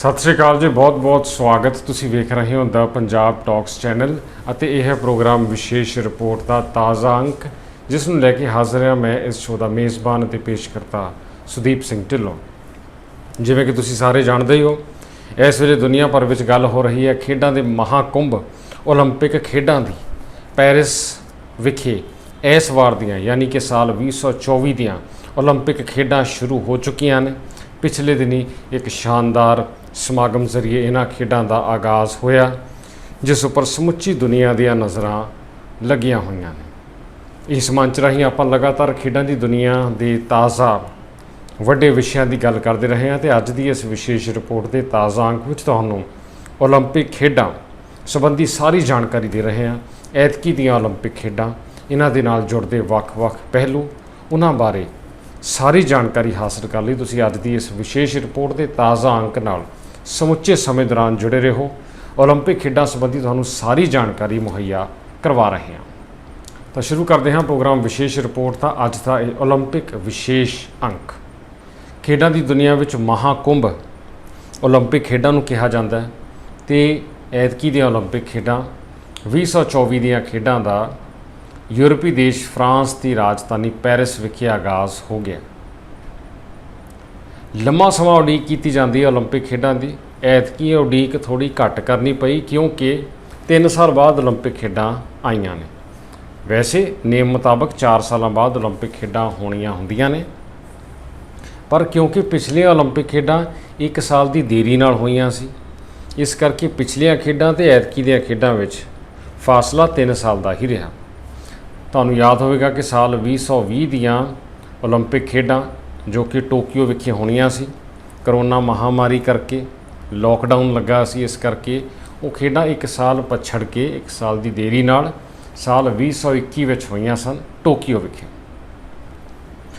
ਸਤਿ ਸ਼੍ਰੀ ਅਕਾਲ ਜੀ ਬਹੁਤ-ਬਹੁਤ ਸਵਾਗਤ ਤੁਸੀਂ ਵੇਖ ਰਹੇ ਹੋ ਦਾ ਪੰਜਾਬ ਟਾਕਸ ਚੈਨਲ ਅਤੇ ਇਹ ਹੈ ਪ੍ਰੋਗਰਾਮ ਵਿਸ਼ੇਸ਼ ਰਿਪੋਰਟ ਦਾ ਤਾਜ਼ਾ ਅੰਕ ਜਿਸ ਨੂੰ ਲੈ ਕੇ ਹਾਜ਼ਰ ਹਾਂ ਮੈਂ ਇਸ ਸ਼ੋਅ ਦਾ ਮੇਜ਼ਬਾਨ ਅਤੇ ਪੇਸ਼ਕਰਤਾ ਸੁਦੀਪ ਸਿੰਘ ਢਿੱਲੋਂ ਜਿਵੇਂ ਕਿ ਤੁਸੀਂ ਸਾਰੇ ਜਾਣਦੇ ਹੀ ਹੋ ਇਸ ਵੇਲੇ ਦੁਨੀਆ ਭਰ ਵਿੱਚ ਗੱਲ ਹੋ ਰਹੀ ਹੈ ਖੇਡਾਂ ਦੇ ਮਹਾਕੁੰਭ 올림픽 ਖੇਡਾਂ ਦੀ ਪੈਰਿਸ ਵਿਖੇ ਇਸ ਵਾਰ ਦੀਆਂ ਯਾਨੀ ਕਿ ਸਾਲ 2024 ਦੀਆਂ 올림픽 ਖੇਡਾਂ ਸ਼ੁਰੂ ਹੋ ਚੁੱਕੀਆਂ ਨੇ ਪਿਛਲੇ ਦਿਨੀ ਇੱਕ ਸ਼ਾਨਦਾਰ ਸਮਾਗਮ ਜ਼ਰੀਏ ਇਹਨਾਂ ਖੇਡਾਂ ਦਾ ਆਗਾਜ਼ ਹੋਇਆ ਜਿਸ ਉੱਪਰ ਸਮੁੱਚੀ ਦੁਨੀਆ ਦੀਆਂ ਨਜ਼ਰਾਂ ਲੱਗੀਆਂ ਹੋਈਆਂ ਨੇ ਇਸ ਮੰਚ ਰਾਹੀਂ ਆਪਾਂ ਲਗਾਤਾਰ ਖੇਡਾਂ ਦੀ ਦੁਨੀਆ ਦੇ ਤਾਜ਼ਾ ਵੱਡੇ ਵਿਸ਼ਿਆਂ ਦੀ ਗੱਲ ਕਰਦੇ ਰਹੇ ਹਾਂ ਤੇ ਅੱਜ ਦੀ ਇਸ ਵਿਸ਼ੇਸ਼ ਰਿਪੋਰਟ ਦੇ ਤਾਜ਼ਾ ਅੰਕ ਵਿੱਚ ਤੁਹਾਨੂੰ 올림픽 ਖੇਡਾਂ ਸੰਬੰਧੀ ਸਾਰੀ ਜਾਣਕਾਰੀ ਦੇ ਰਹੇ ਹਾਂ ਐਤਕੀ ਦੀਆਂ 올림픽 ਖੇਡਾਂ ਇਹਨਾਂ ਦੇ ਨਾਲ ਜੁੜਦੇ ਵੱਖ-ਵੱਖ ਪਹਿਲੂ ਉਹਨਾਂ ਬਾਰੇ ਸਾਰੀ ਜਾਣਕਾਰੀ ਹਾਸਲ ਕਰਨ ਲਈ ਤੁਸੀਂ ਅੱਜ ਦੀ ਇਸ ਵਿਸ਼ੇਸ਼ ਰਿਪੋਰਟ ਦੇ ਤਾਜ਼ਾ ਅੰਕ ਨਾਲ ਸਮੁੱਚੇ ਸਮੇਂ ਦੌਰਾਨ ਜੁੜੇ ਰਹੋ 올림픽 ਖੇਡਾਂ ਸੰਬੰਧੀ ਤੁਹਾਨੂੰ ਸਾਰੀ ਜਾਣਕਾਰੀ ਮੁਹੱਈਆ ਕਰਵਾ ਰਹੇ ਹਾਂ ਤਾਂ ਸ਼ੁਰੂ ਕਰਦੇ ਹਾਂ ਪ੍ਰੋਗਰਾਮ ਵਿਸ਼ੇਸ਼ ਰਿਪੋਰਟ ਦਾ ਅੱਜ ਦਾ ਇਹ 올림픽 ਵਿਸ਼ੇਸ਼ ਅੰਕ ਖੇਡਾਂ ਦੀ ਦੁਨੀਆ ਵਿੱਚ ਮਹਾਕੁੰਭ 올림픽 ਖੇਡਾਂ ਨੂੰ ਕਿਹਾ ਜਾਂਦਾ ਹੈ ਤੇ ਐਤਕੀ ਦੀਆਂ 올림픽 ਖੇਡਾਂ 2024 ਦੀਆਂ ਖੇਡਾਂ ਦਾ ਯੂਰਪੀ ਦੇਸ਼ ਫਰਾਂਸ ਦੀ ਰਾਜਧਾਨੀ ਪੈਰਿਸ ਵਿਖੇ ਆਗਾਜ਼ ਹੋ ਗਿਆ ਲੰਮਾ ਸਮਾਂ ਉਡੀਕ ਕੀਤੀ ਜਾਂਦੀ ਹੈ 올림픽 ਖੇਡਾਂ ਦੀ ਐਤਕੀ ਉਡੀਕ ਥੋੜੀ ਘੱਟ ਕਰਨੀ ਪਈ ਕਿਉਂਕਿ 3 ਸਾਲ ਬਾਅਦ 올림픽 ਖੇਡਾਂ ਆਈਆਂ ਨੇ ਵੈਸੇ ਨਿਯਮ ਮੁਤਾਬਕ 4 ਸਾਲਾਂ ਬਾਅਦ 올림픽 ਖੇਡਾਂ ਹੋਣੀਆਂ ਹੁੰਦੀਆਂ ਨੇ ਪਰ ਕਿਉਂਕਿ ਪਿਛਲੀਆਂ 올림픽 ਖੇਡਾਂ 1 ਸਾਲ ਦੀ ਦੇਰੀ ਨਾਲ ਹੋਈਆਂ ਸੀ ਇਸ ਕਰਕੇ ਪਿਛਲੀਆਂ ਖੇਡਾਂ ਤੇ ਐਤਕੀ ਦੀਆਂ ਖੇਡਾਂ ਵਿੱਚ ਫਾਸਲਾ 3 ਸਾਲ ਦਾ ਹੀ ਰਿਹਾ ਤੁਹਾਨੂੰ ਯਾਦ ਹੋਵੇਗਾ ਕਿ ਸਾਲ 2020 ਦੀਆਂ 올림픽 ਖੇਡਾਂ ਜੋ ਕਿ ਟੋਕੀਓ ਵਿਖੇ ਹੋਣੀਆਂ ਸੀ ਕਰੋਨਾ ਮਹਾਮਾਰੀ ਕਰਕੇ ਲੋਕਡਾਊਨ ਲੱਗਾ ਸੀ ਇਸ ਕਰਕੇ ਉਹ ਖੇਡਾਂ 1 ਸਾਲ ਪਛੜ ਕੇ 1 ਸਾਲ ਦੀ ਦੇਰੀ ਨਾਲ ਸਾਲ 2021 ਵਿੱਚ ਹੋਈਆਂ ਸਨ ਟੋਕੀਓ ਵਿਖੇ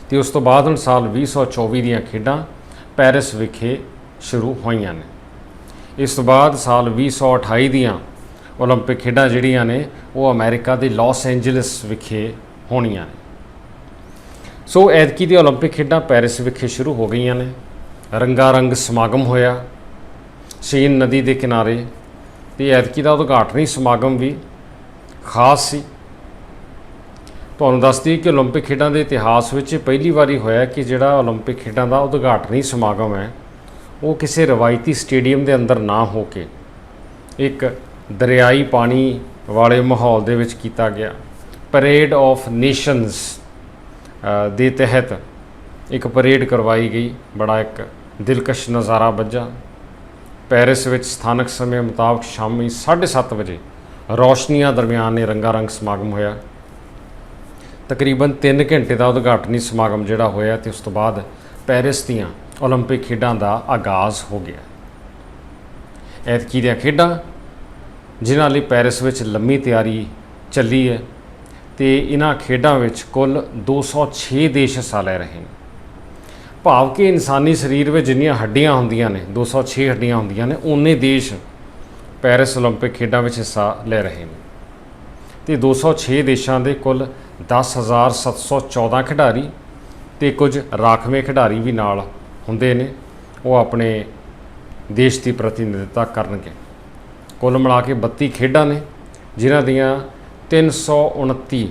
ਤੇ ਉਸ ਤੋਂ ਬਾਅਦ ਹੁਣ ਸਾਲ 2024 ਦੀਆਂ ਖੇਡਾਂ ਪੈਰਿਸ ਵਿਖੇ ਸ਼ੁਰੂ ਹੋਈਆਂ ਨੇ ਇਸ ਤੋਂ ਬਾਅਦ ਸਾਲ 2028 ਦੀਆਂ 올림픽 ਖੇਡਾਂ ਜਿਹੜੀਆਂ ਨੇ ਉਹ ਅਮਰੀਕਾ ਦੇ ਲਾਸ ਐਂਜਲਸ ਵਿਖੇ ਹੋਣੀਆਂ ਨੇ ਸੋ ਐਤਕੀ ਦੀ 올림픽 ਖੇਡਾਂ ਪੈਰਿਸ ਵਿਖੇ ਸ਼ੁਰੂ ਹੋ ਗਈਆਂ ਨੇ ਰੰਗਾ ਰੰਗ ਸਮਾਗਮ ਹੋਇਆ ਸੀਨ ਨਦੀ ਦੇ ਕਿਨਾਰੇ ਤੇ ਐਤਕੀ ਦਾ ਉਦਘਾਟਨੀ ਸਮਾਗਮ ਵੀ ਖਾਸ ਸੀ ਤੁਹਾਨੂੰ ਦੱਸ ਦਈਏ ਕਿ 올림픽 ਖੇਡਾਂ ਦੇ ਇਤਿਹਾਸ ਵਿੱਚ ਇਹ ਪਹਿਲੀ ਵਾਰੀ ਹੋਇਆ ਕਿ ਜਿਹੜਾ 올림픽 ਖੇਡਾਂ ਦਾ ਉਦਘਾਟਨੀ ਸਮਾਗਮ ਹੈ ਉਹ ਕਿਸੇ ਰਵਾਇਤੀ ਸਟੇਡੀਅਮ ਦੇ ਅੰਦਰ ਨਾ ਹੋ ਕੇ ਇੱਕ ਦਰਿਆਈ ਪਾਣੀ ਵਾਲੇ ਮਾਹੌਲ ਦੇ ਵਿੱਚ ਕੀਤਾ ਗਿਆ ਪਰੇਡ ਆਫ ਨੇਸ਼ਨਸ ਦੇ ਤਹਿਤ ਇੱਕ ਪਰੇਡ ਕਰਵਾਈ ਗਈ ਬੜਾ ਇੱਕ ਦਿਲਕਸ਼ ਨਜ਼ਾਰਾ ਵੱਜਾ ਪੈਰਿਸ ਵਿੱਚ ਸਥਾਨਕ ਸਮੇਂ ਮੁਤਾਬਕ ਸ਼ਾਮੀ 7:30 ਵਜੇ ਰੌਸ਼ਨੀਆਂ ਦਰਮਿਆਨ ਇਹ ਰੰਗਾ ਰੰਗ ਸਮਾਗਮ ਹੋਇਆ ਤਕਰੀਬਨ 3 ਘੰਟੇ ਦਾ ਉਦਘਾਟਨੀ ਸਮਾਗਮ ਜਿਹੜਾ ਹੋਇਆ ਤੇ ਉਸ ਤੋਂ ਬਾਅਦ ਪੈਰਿਸ ਦੀਆਂ 올림픽 ਖੇਡਾਂ ਦਾ ਆਗਾਜ਼ ਹੋ ਗਿਆ ਐਤਕੀ ਦੀਆਂ ਖੇਡਾਂ ਜਿਨ੍ਹਾਂ ਲਈ ਪੈਰਿਸ ਵਿੱਚ ਲੰਮੀ ਤਿਆਰੀ ਚੱਲੀ ਹੈ ਤੇ ਇਹਨਾਂ ਖੇਡਾਂ ਵਿੱਚ ਕੁੱਲ 206 ਦੇਸ਼ ਹਿੱਸਾ ਲੈ ਰਹੇ ਨੇ ਭਾਵ ਕਿ ਇਨਸਾਨੀ ਸਰੀਰ ਵਿੱਚ ਜਿੰਨੀਆਂ ਹੱਡੀਆਂ ਹੁੰਦੀਆਂ ਨੇ 206 ਹੱਡੀਆਂ ਹੁੰਦੀਆਂ ਨੇ ਉਨੇ ਦੇਸ਼ ਪੈਰਿਸ 올림픽 ਖੇਡਾਂ ਵਿੱਚ ਹਿੱਸਾ ਲੈ ਰਹੇ ਨੇ ਤੇ 206 ਦੇਸ਼ਾਂ ਦੇ ਕੁੱਲ 10714 ਖਿਡਾਰੀ ਤੇ ਕੁਝ ਰਾਖਵੇਂ ਖਿਡਾਰੀ ਵੀ ਨਾਲ ਹੁੰਦੇ ਨੇ ਉਹ ਆਪਣੇ ਦੇਸ਼ ਦੀ ਪ੍ਰਤੀਨਿਧਤਾ ਕਰਨਗੇ ਕੁੱਲ ਮਿਲਾ ਕੇ 32 ਖੇਡਾਂ ਨੇ ਜਿਨ੍ਹਾਂ ਦੀਆਂ 329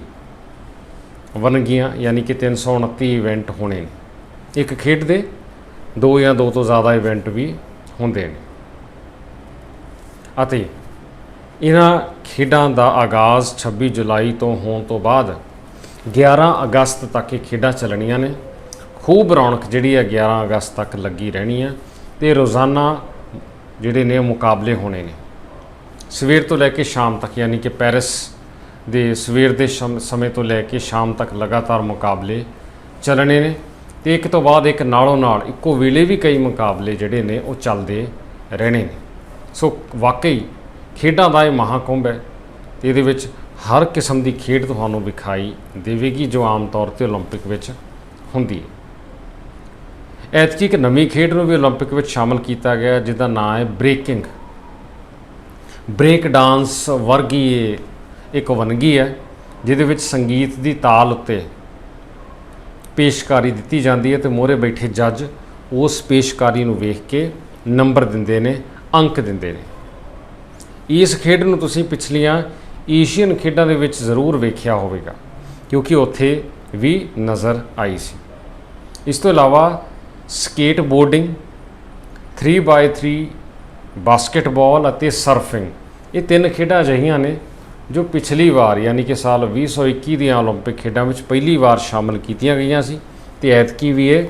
ਵਨਗੀਆਂ, ਯਾਨੀ ਕਿ 329 ਇਵੈਂਟ ਹੋਣੇ ਨੇ। ਇੱਕ ਖੇਡ ਦੇ, ਦੋ ਜਾਂ ਦੋ ਤੋਂ ਜ਼ਿਆਦਾ ਇਵੈਂਟ ਵੀ ਹੁੰਦੇ ਨੇ। ਅਤੇ ਇਹਨਾਂ ਖੇਡਾਂ ਦਾ ਆਗਾਜ਼ 26 ਜੁਲਾਈ ਤੋਂ ਹੋਣ ਤੋਂ ਬਾਅਦ 11 ਅਗਸਤ ਤੱਕ ਇਹ ਖੇਡਾਂ ਚੱਲਣੀਆਂ ਨੇ। ਖੂਬ ਰੌਣਕ ਜਿਹੜੀ ਹੈ 11 ਅਗਸਤ ਤੱਕ ਲੱਗੀ ਰਹਿਣੀ ਹੈ ਤੇ ਰੋਜ਼ਾਨਾ ਜਿਹੜੇ ਨੇ ਮੁਕਾਬਲੇ ਹੋਣੇ ਨੇ। ਸਵੇਰ ਤੋਂ ਲੈ ਕੇ ਸ਼ਾਮ ਤੱਕ, ਯਾਨੀ ਕਿ ਪੈਰਿਸ ਦੇ ਸਵੇਰ ਦੇ ਸ਼ਮ- ਸਮੇਂ ਤੋਂ ਲੈ ਕੇ ਸ਼ਾਮ ਤੱਕ ਲਗਾਤਾਰ ਮੁਕਾਬਲੇ ਚੱਲਣੇ ਨੇ ਤੇ ਇੱਕ ਤੋਂ ਬਾਅਦ ਇੱਕ ਨਾਲੋਂ ਨਾਲ ਇੱਕੋ ਵੇਲੇ ਵੀ ਕਈ ਮੁਕਾਬਲੇ ਜਿਹੜੇ ਨੇ ਉਹ ਚੱਲਦੇ ਰਹਿਣੇ ਨੇ ਸੋ ਵਾਕਈ ਖੇਡਾਂ ਦਾ ਇਹ ਮਹਾਕੁੰਭ ਹੈ ਤੇ ਇਹਦੇ ਵਿੱਚ ਹਰ ਕਿਸਮ ਦੀ ਖੇਡ ਤੁਹਾਨੂੰ ਵਿਖਾਈ ਦੇਵੇਗੀ ਜੋ ਆਮ ਤੌਰ ਤੇ 올림픽 ਵਿੱਚ ਹੁੰਦੀ ਹੈ ਐਤਕੀ ਇੱਕ ਨਵੀਂ ਖੇਡ ਨੂੰ ਵੀ 올림픽 ਵਿੱਚ ਸ਼ਾਮਲ ਕੀਤਾ ਗਿਆ ਜਿਹਦਾ ਨਾਮ ਹੈ ਬ੍ਰੇਕਿੰਗ ਬ੍ਰੇਕ ਡਾਂਸ ਵਰਗੀ ਇਹ ਇੱਕ ਵੰਨਗੀ ਹੈ, ਜਿਹਦੇ ਵਿੱਚ ਸੰਗੀਤ ਦੀ ਤਾਲ ਉੱਤੇ ਪੇਸ਼ਕਾਰੀ ਦਿੱਤੀ ਜਾਂਦੀ ਹੈ ਤੇ ਮੋਹਰੇ ਬੈਠੇ ਜੱਜ ਉਸ ਪੇਸ਼ਕਾਰੀ ਨੂੰ ਵੇਖ ਕੇ ਨੰਬਰ ਦਿੰਦੇ ਨੇ, ਅੰਕ ਦਿੰਦੇ ਨੇ। ਇਸ ਖੇਡ ਨੂੰ ਤੁਸੀਂ ਪਿਛਲੀਆਂ ਏਸ਼ੀਅਨ ਖੇਡਾਂ ਦੇ ਵਿੱਚ ਜ਼ਰੂਰ ਵੇਖਿਆ ਹੋਵੇਗਾ, ਕਿਉਂਕਿ ਉੱਥੇ ਵੀ ਨਜ਼ਰ ਆਈ ਸੀ। ਇਸ ਤੋਂ ਇਲਾਵਾ ਸਕੇਟ ਬੋਰਡਿੰਗ 3x3 ਬਾਸਕਟਬਾਲ ਅਤੇ ਸਰਫਿੰਗ, ਇਹ ਤਿੰਨ ਖੇਡਾਂ ਅਜਿਹੀਆਂ ਨੇ ਜੋ ਪਿਛਲੀ ਵਾਰ ਯਾਨੀ ਕਿ ਸਾਲ 2021 ਦੀਆਂ 올림픽 ਖੇਡਾਂ ਵਿੱਚ ਪਹਿਲੀ ਵਾਰ ਸ਼ਾਮਲ ਕੀਤੀਆਂ ਗਈਆਂ ਸੀ ਤੇ ਐਤਕੀ ਵੀ ਇਹ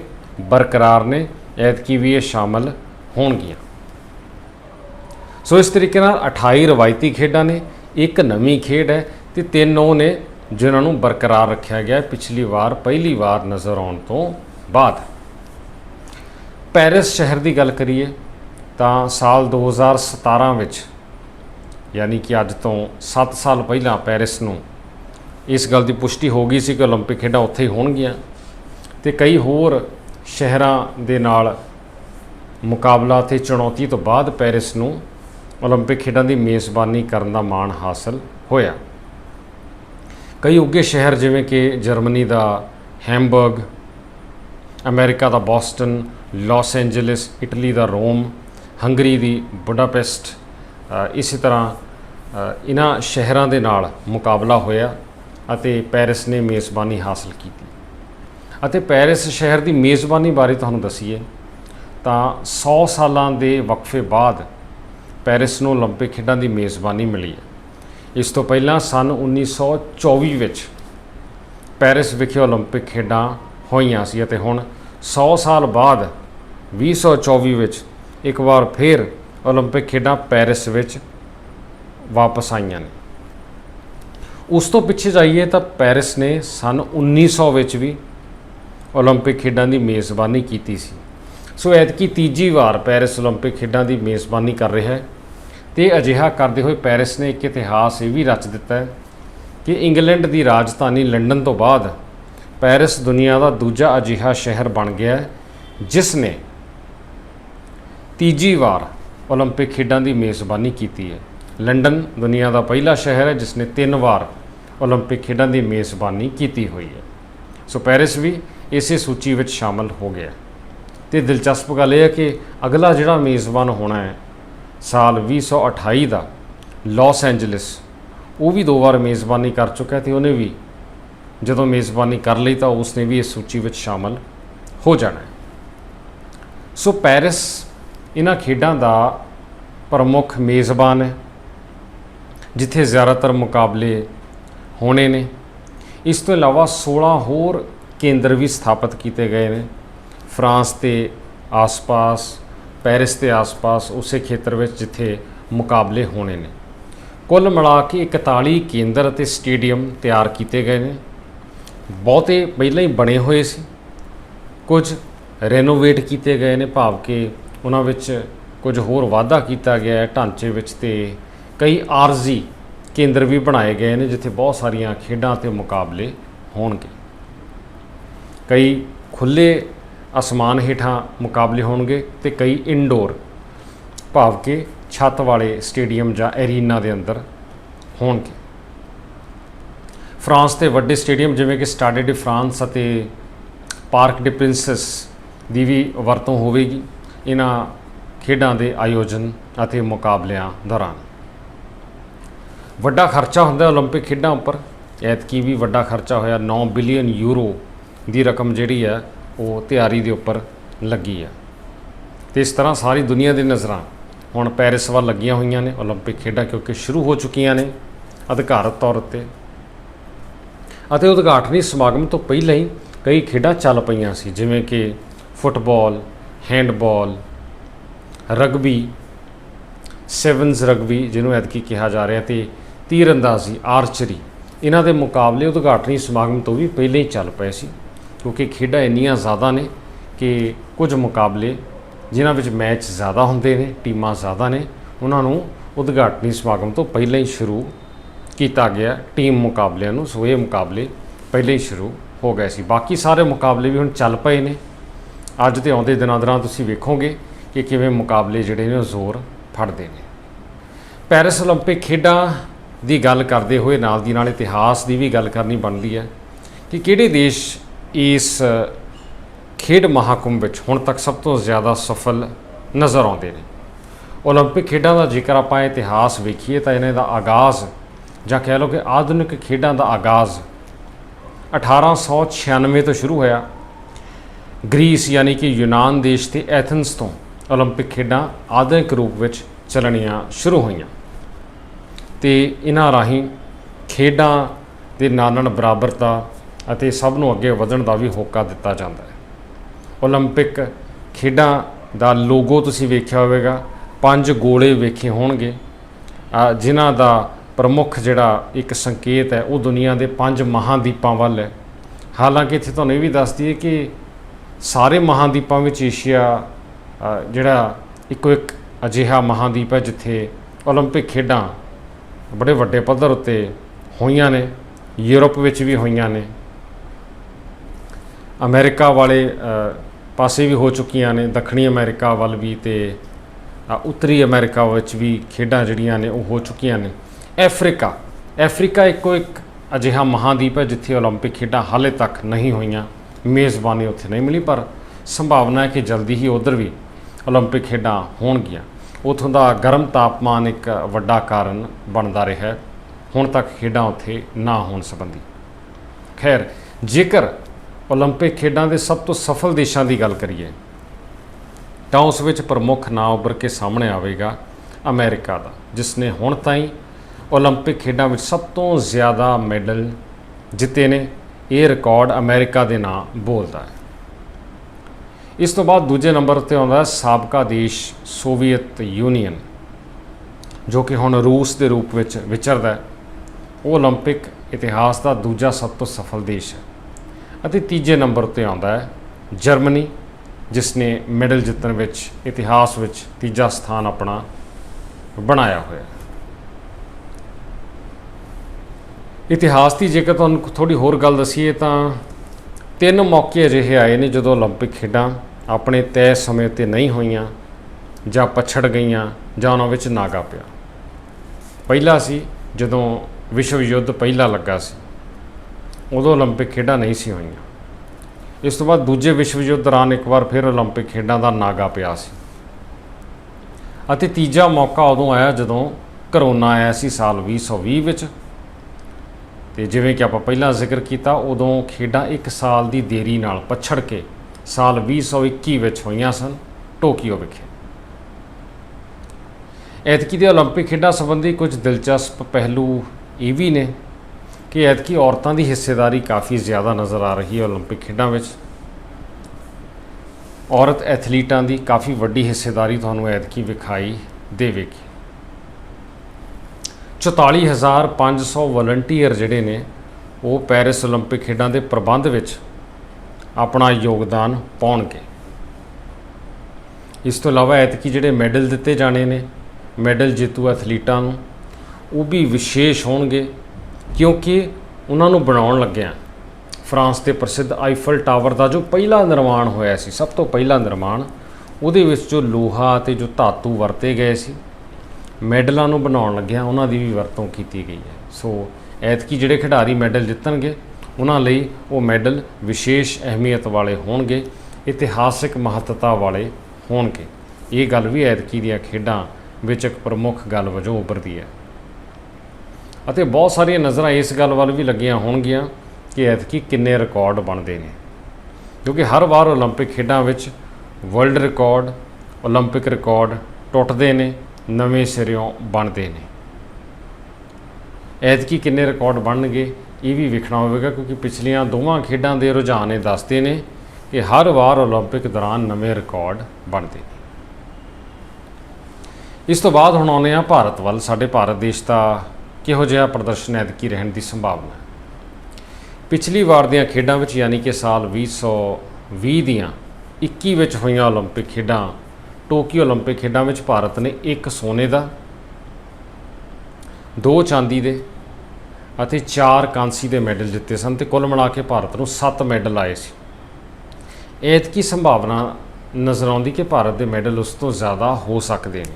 ਬਰਕਰਾਰ ਨੇ ਐਤਕੀ ਵੀ ਇਹ ਸ਼ਾਮਲ ਹੋਣਗੀਆਂ ਸੋ ਇਸ ਤਰੀਕੇ ਨਾਲ 28 ਰਵਾਇਤੀ ਖੇਡਾਂ ਨੇ ਇੱਕ ਨਵੀਂ ਖੇਡ ਹੈ ਤੇ ਤਿੰਨ ਉਹ ਨੇ ਜਿਨ੍ਹਾਂ ਨੂੰ ਬਰਕਰਾਰ ਰੱਖਿਆ ਗਿਆ ਹੈ ਪਿਛਲੀ ਵਾਰ ਪਹਿਲੀ ਵਾਰ ਨਜ਼ਰ ਆਉਣ ਤੋਂ ਬਾਅਦ ਪੈਰਿਸ ਸ਼ਹਿਰ ਦੀ ਗੱਲ ਕਰੀਏ ਤਾਂ ਸਾਲ 2017 ਵਿੱਚ ਯਾਨੀ ਕਿ ਅੱਜ ਤੋਂ 7 ਸਾਲ ਪਹਿਲਾਂ ਪੈਰਿਸ ਨੂੰ ਇਸ ਗੱਲ ਦੀ ਪੁਸ਼ਟੀ ਹੋ ਗਈ ਸੀ ਕਿ 올림픽 ਖੇਡਾਂ ਉੱਥੇ ਹੀ ਹੋਣਗੀਆਂ ਤੇ ਕਈ ਹੋਰ ਸ਼ਹਿਰਾਂ ਦੇ ਨਾਲ ਮੁਕਾਬਲਾ ਤੇ ਚੁਣੌਤੀ ਤੋਂ ਬਾਅਦ ਪੈਰਿਸ ਨੂੰ 올림픽 ਖੇਡਾਂ ਦੀ ਮੇਜ਼ਬਾਨੀ ਕਰਨ ਦਾ ਮਾਣ ਹਾਸਲ ਹੋਇਆ ਕਈ ਉੱਗੇ ਸ਼ਹਿਰ ਜਿਵੇਂ ਕਿ ਜਰਮਨੀ ਦਾ ਹੈਮਬਰਗ ਅਮਰੀਕਾ ਦਾ ਬੋਸਟਨ ਲਾਸ ਐਂਜਲਸ ਇਟਲੀ ਦਾ ਰੋਮ ਹੰਗਰੀ ਦੀ ਬੁਡਾਪੈਸਟ ਅ, ਇਸੇ ਤਰ੍ਹਾਂ ਅ, ਇਹਨਾਂ ਸ਼ਹਿਰਾਂ ਦੇ ਨਾਲ ਮੁਕਾਬਲਾ ਹੋਇਆ ਅਤੇ ਪੈਰਿਸ ਨੇ ਮੇਜ਼ਬਾਨੀ ਹਾਸਲ ਕੀਤੀ ਅਤੇ ਪੈਰਿਸ ਸ਼ਹਿਰ ਦੀ ਮੇਜ਼ਬਾਨੀ ਬਾਰੇ ਤੁਹਾਨੂੰ ਦਸੀਏ ਤਾਂ 100 ਸਾਲਾਂ ਦੇ ਵਕਫੇ ਬਾਅਦ ਪੈਰਿਸ ਨੂੰ 올림픽 ਖੇਡਾਂ ਦੀ ਮੇਜ਼ਬਾਨੀ ਮਿਲੀ ਹੈ ਇਸ ਤੋਂ ਪਹਿਲਾਂ ਸਨ 1924 ਵਿੱਚ ਪੈਰਿਸ ਵਿਖੇ 올림픽 ਖੇਡਾਂ ਹੋਈਆਂ ਸੀ ਅਤੇ ਹੁਣ 100 ਸਾਲ ਬਾਅਦ 2024 ਵਿੱਚ ਇੱਕ ਵਾਰ ਫਿਰ 올림픽 ਖੇਡਾਂ ਪੈਰਿਸ ਵਿੱਚ ਵਾਪਸ ਆਈਆਂ ਨੇ ਉਸ ਤੋਂ ਪਿੱਛੇ ਜਾਈਏ ਤਾਂ ਪੈਰਿਸ ਨੇ ਸਨ 1900 ਵਿੱਚ ਵੀ 올림픽 ਖੇਡਾਂ ਦੀ ਮੇਜ਼ਬਾਨੀ ਕੀਤੀ ਸੀ ਸੋ ਐਤਕੀ ਤੀਜੀ ਵਾਰ ਪੈਰਿਸ 올림픽 ਖੇਡਾਂ ਦੀ ਮੇਜ਼ਬਾਨੀ ਕਰ ਰਿਹਾ ਹੈ ਤੇ ਅਜਿਹਾ ਕਰਦੇ ਹੋਏ ਪੈਰਿਸ ਨੇ ਇੱਕ ਇਤਿਹਾਸ ਇਹ ਵੀ ਰਚ ਦਿੱਤਾ ਹੈ ਕਿ ਇੰਗਲੈਂਡ ਦੀ ਰਾਜਧਾਨੀ ਲੰਡਨ ਤੋਂ ਬਾਅਦ ਪੈਰਿਸ ਦੁਨੀਆ ਦਾ ਦੂਜਾ ਅਜਿਹਾ ਸ਼ਹਿਰ ਬਣ ਗਿਆ ਹੈ ਜਿਸ ਨੇ ਤੀਜੀ ਵਾਰ 올림픽 ਖੇਡਾਂ ਦੀ ਮੇਜ਼ਬਾਨੀ ਕੀਤੀ ਹੈ ਲੰਡਨ ਦੁਨੀਆ ਦਾ ਪਹਿਲਾ ਸ਼ਹਿਰ ਹੈ ਜਿਸ ਨੇ ਤਿੰਨ ਵਾਰ 올림픽 ਖੇਡਾਂ ਦੀ ਮੇਜ਼ਬਾਨੀ ਕੀਤੀ ਹੋਈ ਹੈ ਸੋ ਪੈਰਿਸ ਵੀ ਇਸੇ ਸੂਚੀ ਵਿੱਚ ਸ਼ਾਮਲ ਹੋ ਗਿਆ ਤੇ ਦਿਲਚਸਪ ਗੱਲ ਇਹ ਹੈ ਕਿ ਅਗਲਾ ਜਿਹੜਾ ਮੇਜ਼ਬਾਨ ਹੋਣਾ ਹੈ ਸਾਲ 2028 ਦਾ ਲਾਸ ਐਂਜਲਸ ਉਹ ਵੀ ਦੋ ਵਾਰ ਮੇਜ਼ਬਾਨੀ ਕਰ ਚੁੱਕਾ ਹੈ ਤੇ ਉਹਨੇ ਵੀ ਜਦੋਂ ਮੇਜ਼ਬਾਨੀ ਕਰ ਲਈ ਤਾਂ ਉਸਨੇ ਵੀ ਇਸ ਸੂਚੀ ਵਿੱਚ ਸ਼ਾਮਲ ਹੋ ਜਾਣਾ ਹੈ ਸੋ ਪੈਰਿਸ ਇਹਨਾਂ ਖੇਡਾਂ ਦਾ ਪ੍ਰਮੁੱਖ ਮੇਜ਼ਬਾਨ ਹੈ, ਜਿੱਥੇ ਜ਼ਿਆਦਾਤਰ ਮੁਕਾਬਲੇ ਹੋਣੇ ਨੇ। ਇਸ ਤੋਂ ਇਲਾਵਾ 16 ਹੋਰ ਕੇਂਦਰ ਵੀ ਸਥਾਪਿਤ ਕੀਤੇ ਗਏ ਨੇ। ਫਰਾਂਸ ਤੇ ਆਸ-ਪਾਸ, ਪੈਰਿਸ ਦੇ ਆਸ-ਪਾਸ, ਉਸੇ ਖੇਤਰ ਵਿੱਚ ਜਿੱਥੇ ਮੁਕਾਬਲੇ ਹੋਣੇ ਨੇ। ਕੁੱਲ ਮਿਲਾ ਕੇ 41 ਕੇਂਦਰ ਅਤੇ ਸਟੇਡੀਅਮ ਤਿਆਰ ਕੀਤੇ ਗਏ ਨੇ। ਬਹੁਤੇ ਪਹਿਲਾਂ ਹੀ ਬਣੇ ਹੋਏ ਸੀ। ਕੁਝ ਰੈਨੋਵੇਟ ਕੀਤੇ ਗਏ ਨੇ, ਭਾਵ ਕਿ ਉਹਨਾਂ ਵਿੱਚ ਕੁਝ ਹੋਰ ਵਾਧਾ ਕੀਤਾ ਗਿਆ ਹੈ ਢਾਂਚੇ ਵਿੱਚ ਤੇ ਕਈ ਆਰਜ਼ੀ ਕੇਂਦਰ ਵੀ ਬਣਾਏ ਗਏ ਨੇ, ਜਿੱਥੇ ਬਹੁਤ ਸਾਰੀਆਂ ਖੇਡਾਂ ਤੇ ਮੁਕਾਬਲੇ ਹੋਣਗੇ। ਕਈ ਖੁੱਲੇ ਅਸਮਾਨ ਹੇਠਾਂ ਮੁਕਾਬਲੇ ਹੋਣਗੇ ਤੇ ਕਈ ਇਨਡੋਰ ਭਾਵ ਕਿ ਛੱਤ ਵਾਲੇ ਸਟੇਡੀਅਮ ਜਾਂ ਐਰੀਨਾ ਦੇ ਅੰਦਰ ਹੋਣਗੇ। ਫਰਾਂਸ ਦੇ ਵੱਡੇ ਸਟੇਡੀਅਮ ਜਿਵੇਂ ਕਿ ਸਟਾਡੇ ਡੇ ਫਰਾਂਸ ਅਤੇ ਪਾਰਕ ਡੇ ਪ੍ਰਿੰਸੈਸ ਦੀ ਵੀ ਵਰਤੋਂ ਹੋਵੇਗੀ। ਇਹਨਾਂ ਖੇਡਾਂ ਦੇ ਆਯੋਜਨ ਅਤੇ ਮੁਕਾਬਲਿਆਂ ਦੌਰਾਨ ਵੱਡਾ ਖਰਚਾ ਹੁੰਦਾ ਹੈ 올림픽 ਖੇਡਾਂ ਉੱਪਰ ਐਤਕੀ ਵੀ ਵੱਡਾ ਖਰਚਾ ਹੋਇਆ 9 ਬਿਲੀਅਨ ਯੂਰੋ ਦੀ ਰਕਮ ਜਿਹੜੀ ਹੈ ਉਹ ਤਿਆਰੀ ਦੇ ਉੱਪਰ ਲੱਗੀ ਹੈ ਤੇ ਇਸ ਤਰ੍ਹਾਂ ਸਾਰੀ ਦੁਨੀਆ ਦੀ ਨਜ਼ਰਾਂ ਹੁਣ ਪੈਰਿਸ ਵੱਲ ਲੱਗੀਆਂ ਹੋਈਆਂ ਨੇ 올림픽 ਖੇਡਾਂ ਕਿਉਂਕਿ ਸ਼ੁਰੂ ਹੋ ਚੁੱਕੀਆਂ ਨੇ ਅਧਿਕਾਰਤ ਤੌਰ ਉੱਤੇ ਅਤੇ ਉਦਘਾਟਨੀ ਸਮਾਗਮ ਤੋਂ ਪਹਿਲਾਂ ਹੀ ਕਈ ਖੇਡਾਂ ਚੱਲ ਪਈਆਂ ਸੀ ਜਿਵੇਂ ਕਿ football handball rugby sevens rugby ਜਿਹਨੂੰ ਐਤਕੀ ਕਿਹਾ ਜਾ ਰਿਹਾ ਤੇ ਤੀਰਅੰਦਾਜ਼ੀ ਆਰਚਰੀ ਇਹਨਾਂ ਦੇ ਮੁਕਾਬਲੇ ਉਦਘਾਟਨੀ ਸਮਾਗਮ ਤੋਂ ਵੀ ਪਹਿਲਾਂ ਹੀ ਚੱਲ ਪਏ ਸੀ, ਕਿਉਂਕਿ ਖੇਡਾਂ ਇੰਨੀਆਂ ਜ਼ਿਆਦਾ ਨੇ ਕਿ ਕੁਝ ਮੁਕਾਬਲੇ ਜਿਨ੍ਹਾਂ ਵਿੱਚ ਮੈਚ ਜ਼ਿਆਦਾ ਹੁੰਦੇ ਨੇ, ਟੀਮਾਂ ਜ਼ਿਆਦਾ ਨੇ, ਉਹਨਾਂ ਨੂੰ ਉਦਘਾਟਨੀ ਸਮਾਗਮ ਤੋਂ ਪਹਿਲਾਂ ਹੀ ਸ਼ੁਰੂ ਕੀਤਾ ਗਿਆ ਟੀਮ ਮੁਕਾਬਲਿਆਂ ਨੂੰ, ਸੋ ਇਹ ਮੁਕਾਬਲੇ ਪਹਿਲਾਂ ਹੀ ਸ਼ੁਰੂ ਹੋ ਗਏ ਸੀ। ਬਾਕੀ ਸਾਰੇ ਮੁਕਾਬਲੇ ਵੀ ਹੁਣ ਚੱਲ ਪਏ ਨੇ। ਅੱਜ ਤੇ ਆਉਂਦੇ ਦਿਨਾਂ ਦਰਾਂ ਤੁਸੀਂ ਵੇਖੋਗੇ ਕਿ ਕਿਵੇਂ ਮੁਕਾਬਲੇ ਜਿਹੜੇ ਨੇ ਉਹ ਜ਼ੋਰ ਫੜਦੇ ਨੇ ਪੈਰਿਸ 올림픽 ਖੇਡਾਂ ਦੀ ਗੱਲ ਕਰਦੇ ਹੋਏ ਨਾਲ ਦੀ ਨਾਲ ਇਤਿਹਾਸ ਦੀ ਵੀ ਗੱਲ ਕਰਨੀ ਬਣਦੀ ਹੈ ਕਿ ਕਿਹੜੇ ਦੇਸ਼ ਇਸ ਖੇਡ ਮਹਾਕੁੰਭ ਵਿੱਚ ਹੁਣ ਤੱਕ ਸਭ ਤੋਂ ਜ਼ਿਆਦਾ ਸਫਲ ਨਜ਼ਰ ਆਉਂਦੇ ਨੇ 올림픽 ਖੇਡਾਂ ਦਾ ਜੇਕਰ ਆਪਾਂ ਇਤਿਹਾਸ ਵੇਖੀਏ ਤਾਂ ਇਹਨਾਂ ਦਾ ਆਗਾਜ਼ ਜਾਂ ਕਹਿ ਲਓ ਕਿ ਆਧੁਨਿਕ ਖੇਡਾਂ ਦਾ ਆਗਾਜ਼ 1896 ਤੋਂ ਸ਼ੁਰੂ ਹੋਇਆ ਗ੍ਰੀਸ ਯਾਨੀ ਕਿ ਯੂਨਾਨ ਦੇਸ਼ ਤੇ ਐਥਨਸ ਤੋਂ 올림픽 ਖੇਡਾਂ ਆਧੁਨਿਕ ਰੂਪ ਵਿੱਚ ਚੱਲਣੀਆਂ ਸ਼ੁਰੂ ਹੋਈਆਂ ਤੇ ਇਹਨਾਂ ਰਾਹੀਂ ਖੇਡਾਂ ਦੇ ਨਾਲ ਨਾਲ ਬਰਾਬਰਤਾ ਅਤੇ ਸਭ ਨੂੰ ਅੱਗੇ ਵਧਣ ਦਾ ਵੀ ਹੋਕਾ ਦਿੱਤਾ ਜਾਂਦਾ ਹੈ 올림픽 ਖੇਡਾਂ ਦਾ ਲੋਗੋ ਤੁਸੀਂ ਵੇਖਿਆ ਹੋਵੇਗਾ ਪੰਜ ਗੋਲੇ ਵੇਖੇ ਹੋਣਗੇ ਅ, ਜਿਨ੍ਹਾਂ ਦਾ ਪ੍ਰਮੁੱਖ ਜਿਹੜਾ ਇੱਕ ਸੰਕੇਤ ਹੈ ਉਹ ਦੁਨੀਆ ਦੇ ਪੰਜ ਮਹਾਦੀਪਾਂ ਵੱਲ ਹੈ ਹਾਲਾਂਕਿ ਇੱਥੇ ਤੁਹਾਨੂੰ ਇਹ ਵੀ ਦੱਸ ਦਈਏ ਕਿ ਸਾਰੇ ਮਹਾਦੀਪਾਂ ਵਿੱਚ ਏਸ਼ੀਆ ਅ, ਜਿਹੜਾ ਇੱਕੋ ਇੱਕ ਅਜਿਹਾ ਮਹਾਦੀਪ ਹੈ ਜਿੱਥੇ 올림픽 ਖੇਡਾਂ ਬੜੇ ਵੱਡੇ ਪੱਧਰ ਉੱਤੇ ਹੋਈਆਂ ਨੇ ਯੂਰਪ ਵਿੱਚ ਵੀ ਹੋਈਆਂ ਨੇ ਅਮਰੀਕਾ ਵਾਲੇ ਅ, ਪਾਸੇ ਵੀ ਹੋ ਚੁੱਕੀਆਂ ਨੇ ਦੱਖਣੀ ਅਮਰੀਕਾ ਵੱਲ ਵੀ ਤੇ ਅ, ਉੱਤਰੀ ਅਮਰੀਕਾ ਵਿੱਚ ਵੀ ਖੇਡਾਂ ਜਿਹੜੀਆਂ ਨੇ ਉਹ ਹੋ ਚੁੱਕੀਆਂ ਨੇ ਅਫਰੀਕਾ ਅਫਰੀਕਾ ਇੱਕੋ ਇੱਕ ਅਜਿਹਾ ਮਹਾਦੀਪ ਹੈ ਜਿੱਥੇ 올림픽 ਖੇਡਾਂ ਹਾਲੇ ਤੱਕ ਨਹੀਂ ਹੋਈਆਂ ਮੇਜ਼ਬਾਨੀ ਉੱਥੇ ਨਹੀਂ ਮਿਲੀ ਪਰ ਸੰਭਾਵਨਾ ਹੈ ਕਿ ਜਲਦੀ ਹੀ ਉਧਰ ਵੀ 올림픽 ਖੇਡਾਂ ਹੋਣਗੀਆਂ ਉਥੋਂ ਦਾ ਗਰਮ ਤਾਪਮਾਨ ਇੱਕ ਵੱਡਾ ਕਾਰਨ ਬਣਦਾ ਰਿਹਾ ਹੈ ਹੁਣ ਤੱਕ ਖੇਡਾਂ ਉੱਥੇ ਨਾ ਹੋਣ ਸੰਬੰਧੀ ਖੈਰ ਜੇਕਰ 올림픽 ਖੇਡਾਂ ਦੇ ਸਭ ਤੋਂ ਸਫਲ ਦੇਸ਼ਾਂ ਦੀ ਗੱਲ ਕਰੀਏ ਤਾਂ ਉਸ ਵਿੱਚ ਪ੍ਰਮੁੱਖ ਨਾਂ ਉੱਭਰ ਕੇ ਸਾਹਮਣੇ ਆਵੇਗਾ ਅਮਰੀਕਾ ਦਾ ਜਿਸ ਨੇ ਹੁਣ ਤਾਈਂ 올림픽 ਖੇਡਾਂ ਵਿੱਚ ਸਭ ਤੋਂ ਜ਼ਿਆਦਾ ਮੈਡਲ ਜਿੱਤੇ ਨੇ ਇਹ ਰਿਕਾਰਡ ਅਮਰੀਕਾ ਦੇ ਨਾਂ ਬੋਲਦਾ ਹੈ ਇਸ ਤੋਂ ਬਾਅਦ ਦੂਜੇ ਨੰਬਰ ਤੇ ਆਉਂਦਾ ਹੈ ਸਾਬਕਾ ਦੇਸ਼ ਸੋਵੀਅਤ ਯੂਨੀਅਨ ਜੋ ਕਿ ਹੁਣ ਰੂਸ ਦੇ ਰੂਪ ਵਿੱਚ ਵਿਚਰਦਾ ਹੈ ਉਹ 올림픽 ਇਤਿਹਾਸ ਦਾ ਦੂਜਾ ਸਭ ਤੋਂ ਸਫਲ ਦੇਸ਼ ਹੈ ਅਤੇ ਤੀਜੇ ਨੰਬਰ ਤੇ ਆਉਂਦਾ ਹੈ ਜਰਮਨੀ ਜਿਸ ਨੇ ਮੈਡਲ ਜਿੱਤਣ ਵਿੱਚ ਇਤਿਹਾਸ ਵਿੱਚ ਤੀਜਾ ਸਥਾਨ ਆਪਣਾ ਬਣਾਇਆ ਹੋਇਆ ਹੈ ਇਤਿਹਾਸ ਦੀ ਜੇਕਰ ਤੁਹਾਨੂੰ ਥੋੜੀ ਹੋਰ ਗੱਲ ਦਸੀਏ ਤਾਂ ਤਿੰਨ ਮੌਕੇ ਅਜਿਹੇ ਆਏ ਨੇ ਜਦੋਂ 올림픽 ਖੇਡਾਂ ਆਪਣੇ ਤੈਅ ਸਮੇਂ ਤੇ ਨਹੀਂ ਹੋਈਆਂ ਜਾਂ ਪਛੜ ਗਈਆਂ ਜਾਂ ਉਹਨਾਂ ਵਿੱਚ ਨਾਗਾ ਪਿਆ ਪਹਿਲਾ ਸੀ ਜਦੋਂ ਵਿਸ਼ਵ ਯੁੱਧ ਪਹਿਲਾ ਲੱਗਾ ਸੀ ਉਦੋਂ 올림픽 ਖੇਡਾਂ ਨਹੀਂ ਸੀ ਹੋਈਆਂ ਇਸ ਤੋਂ ਬਾਅਦ ਦੂਜੇ ਵਿਸ਼ਵ ਯੁੱਧ ਦੌਰਾਨ ਇੱਕ ਵਾਰ ਫਿਰ 올림픽 ਖੇਡਾਂ ਦਾ ਨਾਗਾ ਪਿਆ ਸੀ ਅਤੇ ਤੀਜਾ ਮੌਕਾ ਉਦੋਂ ਆਇਆ ਜਦੋਂ ਕਰੋਨਾ ਆਇਆ ਸੀ ਸਾਲ 2020 ਵਿੱਚ ਤੇ ਜਿਵੇਂ ਕਿ ਆਪਾਂ ਪਹਿਲਾਂ ਜ਼ਿਕਰ ਕੀਤਾ ਉਦੋਂ ਖੇਡਾਂ 1 ਸਾਲ ਦੀ ਦੇਰੀ ਨਾਲ ਪਛੜ ਕੇ ਸਾਲ 2021 ਵਿੱਚ ਹੋਈਆਂ ਸਨ ਟੋਕੀਓ ਵਿਖੇ ਐਤਕੀ ਦੇ 올림픽 ਖੇਡਾਂ ਸੰਬੰਧੀ ਕੁਝ ਦਿਲਚਸਪ ਪਹਿਲੂ ਇਹ ਵੀ ਨੇ ਕਿ ਐਤਕੀ ਔਰਤਾਂ ਦੀ ਹਿੱਸੇਦਾਰੀ ਕਾਫੀ ਜ਼ਿਆਦਾ ਨਜ਼ਰ ਆ ਰਹੀ ਹੈ 올림픽 ਖੇਡਾਂ ਵਿੱਚ ਔਰਤ ਐਥਲੀਟਾਂ ਦੀ ਕਾਫੀ ਵੱਡੀ ਹਿੱਸੇਦਾਰੀ ਤੁਹਾਨੂੰ ਐਤਕੀ ਵਿਖਾਈ ਦੇਵੇਗੀ 44500 ਵਲੰਟੀਅਰ ਜਿਹੜੇ ਨੇ ਉਹ ਪੈਰਿਸ 올림픽 ਖੇਡਾਂ ਦੇ ਪ੍ਰਬੰਧ ਵਿੱਚ ਆਪਣਾ ਯੋਗਦਾਨ ਪਾਉਣਗੇ ਇਸ ਤੋਂ ਇਲਾਵਾ ਐਤਕੀ ਜਿਹੜੇ ਮੈਡਲ ਦਿੱਤੇ ਜਾਣੇ ਨੇ ਮੈਡਲ ਜੇਤੂ ਐਥਲੀਟਾਂ ਨੂੰ ਉਹ ਵੀ ਵਿਸ਼ੇਸ਼ ਹੋਣਗੇ ਕਿਉਂਕਿ ਉਹਨਾਂ ਨੂੰ ਬਣਾਉਣ ਲੱਗਿਆ ਫਰਾਂਸ ਦੇ ਪ੍ਰਸਿੱਧ ਆਈਫਲ ਟਾਵਰ ਦਾ ਜੋ ਪਹਿਲਾ ਨਿਰਮਾਣ ਹੋਇਆ ਸੀ ਸਭ ਤੋਂ ਪਹਿਲਾ ਨਿਰਮਾਣ ਉਹਦੇ ਵਿੱਚ ਜੋ ਲੋਹਾ ਤੇ ਜੋ ਧਾਤੂ ਵਰਤੇ ਗਏ ਸੀ ਮੈਡਲਾਂ ਨੂੰ ਬਣਾਉਣ ਲੱਗਿਆ ਉਹਨਾਂ ਦੀ ਵੀ ਵਰਤੋਂ ਕੀਤੀ ਗਈ ਹੈ ਸੋ ਐਤਕੀ ਜਿਹੜੇ ਖਿਡਾਰੀ ਮੈਡਲ ਜਿੱਤਣਗੇ ਉਹਨਾਂ ਲਈ ਉਹ ਮੈਡਲ ਵਿਸ਼ੇਸ਼ ਅਹਿਮੀਅਤ ਵਾਲੇ ਹੋਣਗੇ ਇਤਿਹਾਸਿਕ ਮਹੱਤਤਾ ਵਾਲੇ ਹੋਣਗੇ ਇਹ ਗੱਲ ਵੀ ਐਤਕੀ ਦੀਆਂ ਖੇਡਾਂ ਵਿੱਚ ਇੱਕ ਪ੍ਰਮੁੱਖ ਗੱਲ ਵਜੋਂ ਉੱਭਰਦੀ ਹੈ ਅਤੇ ਬਹੁਤ ਸਾਰੀਆਂ ਨਜ਼ਰਾਂ ਇਸ ਗੱਲ ਵੱਲ ਵੀ ਲੱਗੀਆਂ ਹੋਣਗੀਆਂ ਕਿ ਐਤਕੀ ਕਿੰਨੇ ਰਿਕਾਰਡ ਬਣਦੇ ਨੇ ਕਿਉਂਕਿ ਹਰ ਵਾਰ 올림픽 ਖੇਡਾਂ ਵਿੱਚ ਵਰਲਡ ਰਿਕਾਰਡ 올림픽 ਰਿਕਾਰਡ ਟੁੱਟਦੇ ਨੇ ਨਵੇਂ ਸਿਰਿਓਂ ਬਣਦੇ ਨੇ ਐਤਕੀ ਕਿੰਨੇ ਰਿਕਾਰਡ ਬਣਨਗੇ ਇਹ ਵੀ ਵੇਖਣਾ ਹੋਵੇਗਾ ਕਿਉਂਕਿ ਪਿਛਲੀਆਂ ਦੋਵਾਂ ਖੇਡਾਂ ਦੇ ਰੁਝਾਨ ਇਹ ਦੱਸਦੇ ਨੇ ਕਿ ਹਰ ਵਾਰ 올림픽 ਦੌਰਾਨ ਨਵੇਂ ਰਿਕਾਰਡ ਬਣਦੇ ਨੇ ਇਸ ਤੋਂ ਬਾਅਦ ਹੁਣ ਆਉਂਦੇ ਆ ਭਾਰਤ ਵੱਲ ਸਾਡੇ ਭਾਰਤ ਦੇਸ਼ ਦਾ ਕਿਹੋ ਜਿਹਾ ਪ੍ਰਦਰਸ਼ਨ ਐਤਕੀ ਰਹਿਣ ਦੀ ਸੰਭਾਵਨਾ ਹੈ ਪਿਛਲੀ ਵਾਰ ਦੀਆਂ ਖੇਡਾਂ ਵਿੱਚ ਯਾਨੀ ਕਿ ਸਾਲ 2020 ਦੀਆਂ 21 ਵਿੱਚ ਹੋਈਆਂ 올림픽 ਖੇਡਾਂ ਟੋਕੀਓ 올림픽 ਖੇਡਾਂ ਵਿੱਚ ਭਾਰਤ ਨੇ ਇੱਕ ਸੋਨੇ ਦਾ, ਦੋ ਚਾਂਦੀ ਦੇ ਅਤੇ ਚਾਰ ਕਾਂਸੀ ਦੇ ਮੈਡਲ ਜਿੱਤੇ ਸਨ ਤੇ ਕੁੱਲ ਮਿਲਾ ਕੇ ਭਾਰਤ ਨੂੰ 7 ਮੈਡਲ ਆਏ ਸੀ। ਐਤਕੀ ਸੰਭਾਵਨਾ ਨਜ਼ਰ ਆਉਂਦੀ ਕਿ ਭਾਰਤ ਦੇ ਮੈਡਲ ਉਸ ਤੋਂ ਜ਼ਿਆਦਾ ਹੋ ਸਕਦੇ ਨੇ।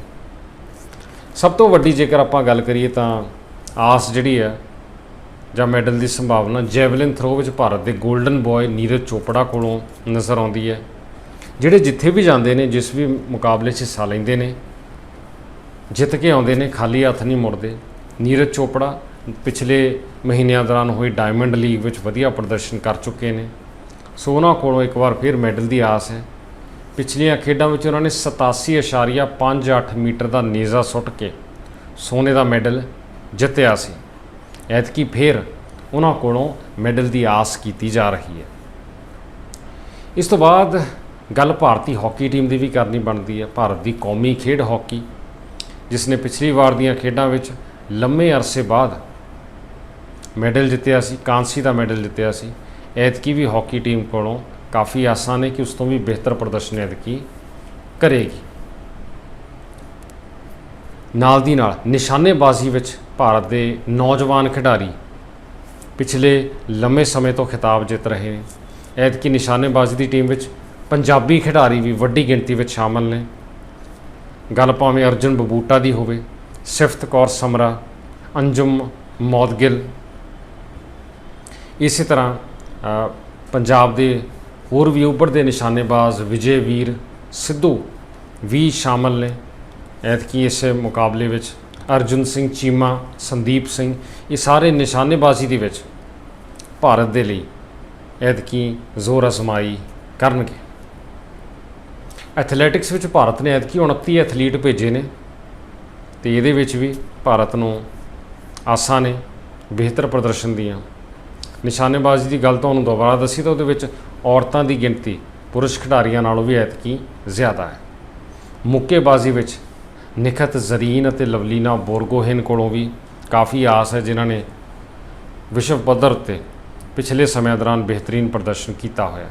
ਸਭ ਤੋਂ ਵੱਡੀ ਜੇਕਰ ਆਪਾਂ ਗੱਲ ਕਰੀਏ ਤਾਂ ਆਸ ਜਿਹੜੀ ਹੈ ਜਾਂ ਮੈਡਲ ਦੀ ਸੰਭਾਵਨਾ ਜੈਵਲਿਨ ਥਰੋ ਵਿੱਚ ਭਾਰਤ ਦੇ 골ਡਨ ਬॉय ਨੀਰਜ ਚੋਪੜਾ ਕੋਲੋਂ ਨਜ਼ਰ ਆਉਂਦੀ ਹੈ। ਜਿਹੜੇ ਜਿੱਥੇ ਵੀ ਜਾਂਦੇ ਨੇ, ਜਿਸ ਵੀ ਮੁਕਾਬਲੇ 'ਚ ਹਿੱਸਾ ਲੈਂਦੇ ਨੇ, ਜਿੱਤ ਕੇ ਆਉਂਦੇ ਨੇ, ਖਾਲੀ ਹੱਥ ਨਹੀਂ ਮੁੜਦੇ। ਨੀਰਜ ਚੋਪੜਾ ਪਿਛਲੇ ਮਹੀਨਿਆਂ ਦੌਰਾਨ ਹੋਈ ਡਾਇਮੰਡ ਲੀਗ ਵਿੱਚ ਵਧੀਆ ਪ੍ਰਦਰਸ਼ਨ ਕਰ ਚੁੱਕੇ ਨੇ। ਸੋ ਉਹਨਾਂ ਕੋਲੋਂ ਇੱਕ ਵਾਰ ਫਿਰ ਮੈਡਲ ਦੀ ਆਸ ਹੈ। ਪਿਛਲੀਆਂ ਖੇਡਾਂ ਵਿੱਚ ਉਹਨਾਂ ਨੇ 87.58 ਮੀਟਰ ਦਾ ਨੇਜ਼ਾ ਸੁੱਟ ਕੇ ਸੋਨੇ ਦਾ ਮੈਡਲ ਜਿੱਤਿਆ ਸੀ। ਐਤਕੀ ਫਿਰ ਉਹਨਾਂ ਕੋਲੋਂ ਮੈਡਲ ਦੀ ਆਸ ਕੀਤੀ ਜਾ ਰਹੀ ਹੈ। ਇਸ ਤੋਂ ਬਾਅਦ ਗੱਲ ਭਾਰਤੀ ਹਾਕੀ ਟੀਮ ਦੀ ਵੀ ਕਰਨੀ ਬਣਦੀ ਹੈ। ਭਾਰਤ ਦੀ ਕੌਮੀ ਖੇਡ ਹਾਕੀ ਜਿਸ ਨੇ ਪਿਛਲੀ ਵਾਰ ਦੀਆਂ ਖੇਡਾਂ ਵਿੱਚ ਲੰਮੇ ਅਰਸੇ ਬਾਅਦ ਮੈਡਲ ਜਿੱਤਿਆ ਸੀ, ਕਾਂਸੀ ਦਾ ਮੈਡਲ ਜਿੱਤਿਆ ਸੀ, ਐਤਕੀ ਵੀ ਹਾਕੀ ਟੀਮ ਕੋਲੋਂ ਕਾਫੀ ਆਸਾਂ ਨੇ ਕਿ ਉਸ ਤੋਂ ਵੀ ਬਿਹਤਰ ਪ੍ਰਦਰਸ਼ਨ ਐਤਕੀ ਕਰੇਗੀ। ਨਾਲ ਦੀ ਨਾਲ ਨਿਸ਼ਾਨੇਬਾਜ਼ੀ ਵਿੱਚ ਭਾਰਤ ਦੇ ਨੌਜਵਾਨ ਖਿਡਾਰੀ ਪਿਛਲੇ ਲੰਮੇ ਸਮੇਂ ਤੋਂ ਖਿਤਾਬ ਜਿੱਤ ਰਹੇ ਨੇ। ਐਤਕੀ ਨਿਸ਼ਾਨੇਬਾਜ਼ੀ ਦੀ ਟੀਮ ਵਿੱਚ ਪੰਜਾਬੀ ਖਿਡਾਰੀ ਵੀ ਵੱਡੀ ਗਿਣਤੀ ਵਿੱਚ ਸ਼ਾਮਲ ਨੇ। ਗੱਲ ਭਾਵੇਂ ਅਰਜੁਨ ਬਬੂਟਾ ਦੀ ਹੋਵੇ, ਸਿਫਤ ਕੌਰ ਸਮਰਾ, ਅੰਜੁਮ ਮੌਦਗਿਲ ਇਸੇ ਤਰ੍ਹਾਂ ਪੰਜਾਬ ਦੇ ਹੋਰ ਵੀ ਉੱਭਰਦੇ ਨਿਸ਼ਾਨੇਬਾਜ਼ ਵਿਜੇ ਵੀਰ ਸਿੱਧੂ ਵੀ ਸ਼ਾਮਲ ਨੇ। ਐਤਕੀ ਇਸ ਮੁਕਾਬਲੇ ਵਿੱਚ ਅਰਜੁਨ ਸਿੰਘ ਚੀਮਾ, ਸੰਦੀਪ ਸਿੰਘ, ਇਹ ਸਾਰੇ ਨਿਸ਼ਾਨੇਬਾਜ਼ੀ ਦੇ ਵਿੱਚ ਭਾਰਤ ਦੇ ਲਈ ਐਤਕੀ ਜ਼ੋਰ ਅਜ਼ਮਾਈ ਕਰਨਗੇ। ਐਥਲੈਟਿਕਸ ਵਿੱਚ ਭਾਰਤ ਨੇ ਐਤਕੀ 29 ਐਥਲੀਟ ਭੇਜੇ ਨੇ ਤੇ ਇਹਦੇ ਵਿੱਚ ਵੀ ਭਾਰਤ ਨੂੰ ਆਸਾਂ ਨੇ, ਬਿਹਤਰ ਪ੍ਰਦਰਸ਼ਨ ਦੀਆਂ। ਨਿਸ਼ਾਨੇਬਾਜ਼ੀ ਦੀ ਗੱਲ ਤੁਹਾਨੂੰ ਦੁਬਾਰਾ ਦੱਸੀ ਤਾਂ ਉਹਦੇ ਵਿੱਚ ਔਰਤਾਂ ਦੀ ਗਿਣਤੀ ਪੁਰਸ਼ ਖਿਡਾਰੀਆਂ ਨਾਲੋਂ ਵੀ ਐਤਕੀ ਜ਼ਿਆਦਾ ਹੈ। ਮੁੱਕੇਬਾਜ਼ੀ ਵਿੱਚ ਨਿਖਤ ਜ਼ਰੀਨ ਅਤੇ ਲਵਲੀਨਾ ਬੋਰਗੋਹਨ ਕੋਲੋਂ ਵੀ ਕਾਫੀ ਆਸ ਹੈ ਜਿਨ੍ਹਾਂ ਨੇ ਵਿਸ਼ਵ ਪੱਧਰ 'ਤੇ ਪਿਛਲੇ ਸਮੇਂ ਦੌਰਾਨ ਬਿਹਤਰੀਨ ਪ੍ਰਦਰਸ਼ਨ ਕੀਤਾ ਹੋਇਆ